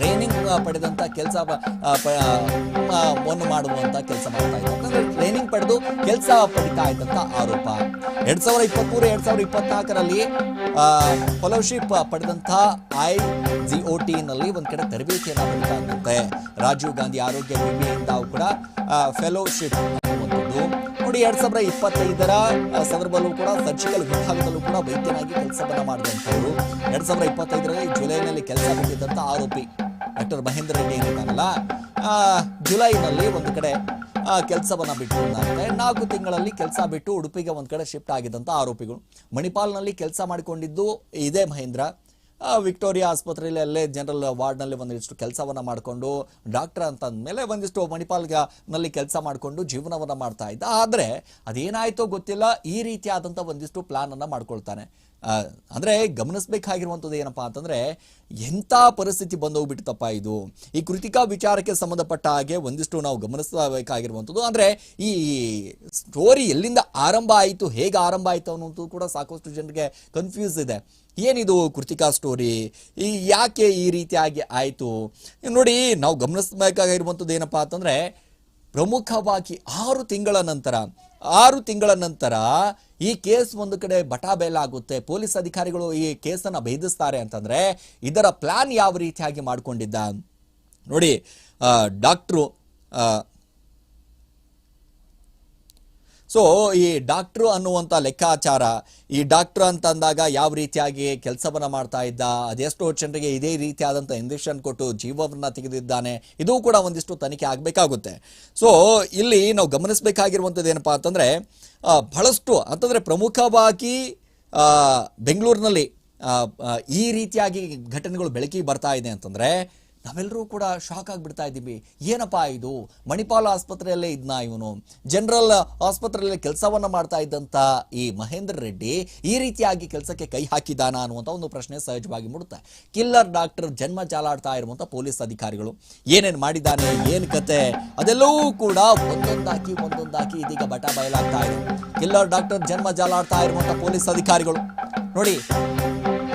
ಟ್ರೈನಿಂಗ್ ಪಡೆದಂಥ ಕೆಲಸ ಒಂದು ಮಾಡುವಂಥ ಕೆಲಸ ಮಾಡ್ತಾ ಇದ್ದಾರೆ ಅಂದರೆ ಟ್ರೈನಿಂಗ್ ಪಡೆದು ಕೆಲಸ ಪಡಿತಾ ಇದ್ದಂಥ ಆರೋಪ. ಎರಡು ಸಾವಿರದ ಇಪ್ಪತ್ತ್ಮೂರು ಎರಡು ಸಾವಿರದ ಇಪ್ಪತ್ನಾಲ್ಕರಲ್ಲಿ ಫೆಲೋಶಿಪ್ ಪಡೆದಂಥ ಐ ಜಿ ಒ ಟಿನಲ್ಲಿ ಒಂದ್ ಕಡೆ ತರಬೇತಿಯನ್ನು ಪಡಿತಾ ಇದ್ದಂತೆ. ರಾಜೀವ್ ಗಾಂಧಿ ಆರೋಗ್ಯ ವಿಮೆಯಿಂದ ಕೂಡ ಫೆಲೋಶಿಪ್ ಅನ್ನುವಂಥದ್ದು. ನೋಡಿ, ಎರಡು ಸಾವಿರದ ಇಪ್ಪತ್ತೈದರ ಸಂದರ್ಭದಲ್ಲೂ ಕೂಡ ಸರ್ಜಿಕಲ್ ವಿಭಾಗದಲ್ಲೂ ಕೂಡ ವೈದ್ಯನಾಗಿ ಕೆಲಸವನ್ನು ಮಾಡಿದಂಥವ್ರು. ಎರಡು ಸಾವಿರದ ಇಪ್ಪತ್ತೈದರಲ್ಲಿ ಜುಲೈನಲ್ಲಿ ಕೆಲಸ ಬಿಟ್ಟಿದ್ದಂಥ ಆರೋಪಿ. ಡಾಕ್ಟರ್ ಮಹೇಂದ್ರ ರೆಡ್ಡಿ ಹೇಳ್ತಾರಲ್ಲ ಜುಲೈನಲ್ಲಿ ಒಂದು ಕಡೆ ಕೆಲಸವನ್ನು ಬಿಟ್ಟು ಅಂದರೆ ನಾಲ್ಕು ತಿಂಗಳಲ್ಲಿ ಕೆಲಸ ಬಿಟ್ಟು ಉಡುಪಿಗೆ ಒಂದು ಕಡೆ ಶಿಫ್ಟ್ ಆಗಿದ್ದಂಥ ಆರೋಪಿಗಳು. ಮಣಿಪಾಲ್ನಲ್ಲಿ ಕೆಲಸ ಮಾಡಿಕೊಂಡಿದ್ದು ಇದೇ ಮಹೇಂದ್ರ. ವಿಕ್ಟೋರಿಯಾ ಆಸ್ಪತ್ರೆಯಲ್ಲಿ ಅಲ್ಲೇ ಜನರಲ್ ವಾರ್ಡ್ನಲ್ಲಿ ಒಂದಿಷ್ಟು ಕೆಲಸವನ್ನ ಮಾಡಿಕೊಂಡು, ಡಾಕ್ಟರ್ ಅಂತ ಅಂದಮೇಲೆ ಒಂದಿಷ್ಟು ಮಣಿಪಾಲ್ನಲ್ಲಿ ಕೆಲಸ ಮಾಡಿಕೊಂಡು ಜೀವನವನ್ನ ಮಾಡ್ತಾ ಇದ್ದ. ಆದರೆ ಅದೇನಾಯಿತೋ ಗೊತ್ತಿಲ್ಲ, ಈ ರೀತಿಯಾದಂಥ ಒಂದಿಷ್ಟು ಪ್ಲಾನ್ ಅನ್ನ ಮಾಡ್ಕೊಳ್ತಾನೆ. ಅಂದ್ರೆ ಗಮನಿಸಬೇಕಾಗಿರುವಂಥದ್ದು ಏನಪ್ಪ ಅಂತಂದರೆ ಎಂಥ ಪರಿಸ್ಥಿತಿ ಬಂದೋಗ್ಬಿಟ್ಟಿತಪ್ಪ ಇದು? ಈ ಕೃತಿಕಾ ವಿಚಾರಕ್ಕೆ ಸಂಬಂಧಪಟ್ಟ ಹಾಗೆ ಒಂದಿಷ್ಟು ನಾವು ಗಮನಿಸಬೇಕಾಗಿರುವಂಥದ್ದು. ಅಂದರೆ ಈ ಸ್ಟೋರಿ ಎಲ್ಲಿಂದ ಆರಂಭ ಆಯಿತು, ಹೇಗೆ ಆರಂಭ ಆಯಿತು ಅನ್ನೋದು ಕೂಡ ಸಾಕಷ್ಟು ಜನರಿಗೆ ಕನ್ಫ್ಯೂಸ್ ಇದೆ. ಏನಿದು ಕೃತಿಕಾ ಸ್ಟೋರಿ ಈ ಯಾಕೆ ಈ ರೀತಿಯಾಗಿ ಆಯಿತು? ನೋಡಿ, ನಾವು ಗಮನಿಸಬೇಕಾಗಿರುವಂಥದ್ದು ಏನಪ್ಪ ಅಂತಂದರೆ ಪ್ರಮುಖವಾಗಿ ಆರು ತಿಂಗಳ ನಂತರ ಆರು ತಿಂಗಳ ನಂತರ ಈ ಕೇಸ್ ಒಂದು ಕಡೆ ಬಟಾಬೇಲಾಗುತ್ತೆ ಪೊಲೀಸ್ ಅಧಿಕಾರಿಗಳು ಈ ಕೇಸನ್ನು ಭೇದಿಸ್ತಾರೆ ಅಂತಂದ್ರೆ ಇದರ ಪ್ಲಾನ್ ಯಾವ ರೀತಿಯಾಗಿ ಮಾಡಿಕೊಂಡಿದ್ದ? ನೋಡಿ ಡಾಕ್ಟ್ರು ಆ, ಸೊ ಈ ಡಾಕ್ಟ್ರು ಅನ್ನುವಂಥ ಲೆಕ್ಕಾಚಾರ, ಈ ಡಾಕ್ಟ್ರು ಅಂತಂದಾಗ ಯಾವ ರೀತಿಯಾಗಿ ಕೆಲಸವನ್ನು ಮಾಡ್ತಾ ಇದ್ದ, ಅದೆಷ್ಟೋ ಜನರಿಗೆ ಇದೇ ರೀತಿಯಾದಂಥ ಇಂಜೆಕ್ಷನ್ ಕೊಟ್ಟು ಜೀವವನ್ನು ತೆಗೆದಿದ್ದಾನೆ, ಇದು ಕೂಡ ಒಂದಿಷ್ಟು ತನಿಖೆ ಆಗಬೇಕಾಗುತ್ತೆ. ಸೊ ಇಲ್ಲಿ ನಾವು ಗಮನಿಸಬೇಕಾಗಿರುವಂಥದ್ದು ಏನಪ್ಪ ಅಂತಂದರೆ ಬಹಳಷ್ಟು ಅಂತಂದರೆ ಪ್ರಮುಖವಾಗಿ ಬೆಂಗಳೂರಿನಲ್ಲಿ ಈ ರೀತಿಯಾಗಿ ಘಟನೆಗಳು ಬೆಳಕಿಗೆ ಬರ್ತಾ ಇದೆ ಅಂತಂದ್ರೆ ನಾವೆಲ್ಲರೂ ಕೂಡ ಶಾಕ್ ಆಗಿಬಿಡ್ತಾ ಇದ್ದೀವಿ. ಏನಪ್ಪಾ ಇದು? ಮಣಿಪಾಲ್ ಆಸ್ಪತ್ರೆಯಲ್ಲೇ ಇದ್ನ ಇವನು? ಜನರಲ್ ಆಸ್ಪತ್ರೆಯಲ್ಲಿ ಕೆಲಸವನ್ನ ಮಾಡ್ತಾ ಇದ್ದಂತ ಈ ಮಹೇಂದ್ರ ರೆಡ್ಡಿ ಈ ರೀತಿಯಾಗಿ ಕೆಲಸಕ್ಕೆ ಕೈ ಹಾಕಿದಾನ ಅನ್ನುವಂಥ ಒಂದು ಪ್ರಶ್ನೆ ಸಹಜವಾಗಿ ಮೂಡುತ್ತೆ. ಕಿಲ್ಲರ್ ಡಾಕ್ಟರ್ ಜನ್ಮ ಜಾಲಾಡ್ತಾ ಇರುವಂತ ಪೊಲೀಸ್ ಅಧಿಕಾರಿಗಳು ಏನೇನ್ ಮಾಡಿದ್ದಾನೆ ಏನು ಕತೆ ಅದೆಲ್ಲವೂ ಕೂಡ ಒಂದೊಂದಾಕಿ ಒಂದೊಂದಾಕಿ ಇದೀಗ ಬಟ ಬಯಲಾಗ್ತಾ ಇದೆ. ಕಿಲ್ಲರ್ ಡಾಕ್ಟರ್ ಜನ್ಮ ಜಾಲಾಡ್ತಾ ಇರುವಂತ ಪೊಲೀಸ್ ಅಧಿಕಾರಿಗಳು. ನೋಡಿ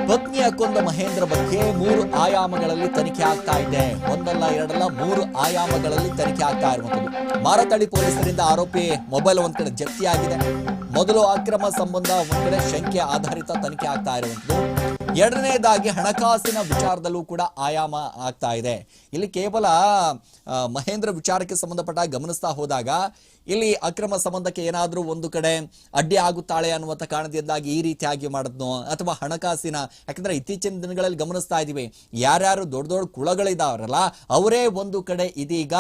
ಪತ್ನಿಯ ಕೊಂದ ಮಹೇಂದ್ರ ಬಗ್ಗೆ ಮೂರು ಆಯಾಮಗಳಲ್ಲಿ ತನಿಖೆ ಆಗ್ತಾ ಇದೆ. ಒಂದಲ್ಲ, ಎರಡಲ್ಲ, ಮೂರು ಆಯಾಮಗಳಲ್ಲಿ ತನಿಖೆ ಆಗ್ತಾ ಇರುವಂತದ್ದು ಮಾರತಳ್ಳಿ ಪೊಲೀಸರಿಂದ ಆರೋಪಿ ಮೊಬೈಲ್ ಒಂದ್ ಕಡೆ ಜಪ್ತಿಯಾಗಿದೆ. ಮೊದಲು ಅಕ್ರಮ ಸಂಬಂಧ, ಒಂದ್ ಕಡೆ ಶಂಕೆ ಆಧಾರಿತ ತನಿಖೆ ಆಗ್ತಾ ಇರುವಂತದ್ದು ಎರಡನೇದಾಗಿ ಹಣಕಾಸಿನ ವಿಚಾರದಲ್ಲೂ ಕೂಡ ಆಯಾಮ ಆಗ್ತಾ ಇದೆ. ಇಲ್ಲಿ ಕೇವಲ ಮಹೇಂದ್ರ ವಿಚಾರಕ್ಕೆ ಸಂಬಂಧಪಟ್ಟ ಗಮನಿಸ್ತಾ ಹೋದಾಗ ಇಲ್ಲಿ ಅಕ್ರಮ ಸಂಬಂಧಕ್ಕೆ ಏನಾದರೂ ಒಂದು ಕಡೆ ಅಡ್ಡಿ ಆಗುತ್ತಾಳೆ ಅನ್ನುವಂಥ ಕಾರಣದಿಂದಾಗಿ ಈ ರೀತಿಯಾಗಿ ಮಾಡಿದ್ನೋ ಅಥವಾ ಹಣಕಾಸಿನ, ಯಾಕಂದ್ರೆ ಇತ್ತೀಚಿನ ದಿನಗಳಲ್ಲಿ ಗಮನಿಸ್ತಾ ಇದ್ದೀವಿ, ಯಾರ್ಯಾರು ದೊಡ್ಡ ದೊಡ್ಡ ಕುಳಗಳಿದಾರಲ್ಲ ಅವರೇ ಒಂದು ಕಡೆ ಇದೀಗ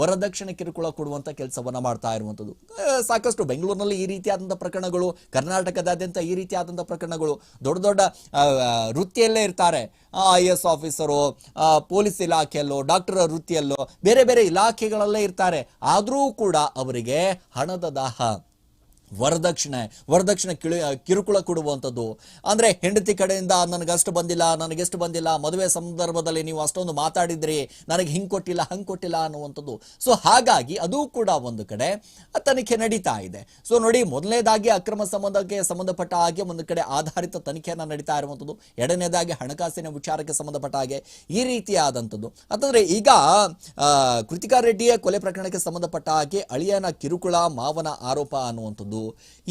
ವರದಕ್ಷಿಣೆ ಕಿರುಕುಳ ಕೊಡುವಂತ ಕೆಲಸವನ್ನ ಮಾಡ್ತಾ ಇರುವಂಥದ್ದು. ಸಾಕಷ್ಟು ಬೆಂಗಳೂರಿನಲ್ಲಿ ಈ ರೀತಿಯಾದಂಥ ಪ್ರಕರಣಗಳು, ಕರ್ನಾಟಕದಾದ್ಯಂತ ಈ ರೀತಿಯಾದಂಥ ಪ್ರಕರಣಗಳು, ದೊಡ್ಡ ದೊಡ್ಡ ವೃತ್ತಿಯಲ್ಲೇ ಇರ್ತಾರೆ. ಐ ಎಸ್ ಆಫೀಸರು ಪೊಲೀಸ್ ಇಲಾಖೆಯಲ್ಲೋ, ಡಾಕ್ಟರ್ ವೃತ್ತಿಯಲ್ಲೋ, ಬೇರೆ ಬೇರೆ ಇಲಾಖೆಗಳಲ್ಲೇ ಇರ್ತಾರೆ. ಆದರೂ ಕೂಡ ಅವರಿಗೆ ಹಣದ ದಾಹ ವರದಕ್ಷಿಣೆ ವರದಕ್ಷಿಣೆ ಕಿಳಿ ಕಿರುಕುಳ ಕೊಡುವಂಥದ್ದು. ಅಂದರೆ ಹೆಂಡತಿ ಕಡೆಯಿಂದ ನನಗಷ್ಟು ಬಂದಿಲ್ಲ ನನಗೆಷ್ಟು ಬಂದಿಲ್ಲ, ಮದುವೆ ಸಂದರ್ಭದಲ್ಲಿ ನೀವು ಅಷ್ಟೊಂದು ಮಾತಾಡಿದ್ರಿ, ನನಗೆ ಹಿಂಗೆ ಕೊಟ್ಟಿಲ್ಲ, ಹಂಗೆ ಕೊಟ್ಟಿಲ್ಲ ಅನ್ನುವಂಥದ್ದು. ಸೊ ಹಾಗಾಗಿ ಅದು ಕೂಡ ಒಂದು ಕಡೆ ತನಿಖೆ ನಡೀತಾ ಇದೆ. ಸೊ ನೋಡಿ, ಮೊದಲನೇದಾಗಿ ಅಕ್ರಮ ಸಂಬಂಧಕ್ಕೆ ಸಂಬಂಧಪಟ್ಟ ಹಾಗೆ ಒಂದು ಕಡೆ ಆಧಾರಿತ ತನಿಖೆಯನ್ನು ನಡೀತಾ ಇರುವಂಥದ್ದು. ಎರಡನೇದಾಗಿ ಹಣಕಾಸಿನ ವಿಚಾರಕ್ಕೆ ಸಂಬಂಧಪಟ್ಟ ಹಾಗೆ ಈ ರೀತಿಯಾದಂಥದ್ದು. ಅಂತಂದರೆ ಈಗ ಕೃತಿಕಾ ರೆಡ್ಡಿಯ ಕೊಲೆ ಪ್ರಕರಣಕ್ಕೆ ಸಂಬಂಧಪಟ್ಟ ಹಾಗೆ ಅಳಿಯನ ಕಿರುಕುಳ, ಮಾವನ ಆರೋಪ ಅನ್ನುವಂಥದ್ದು.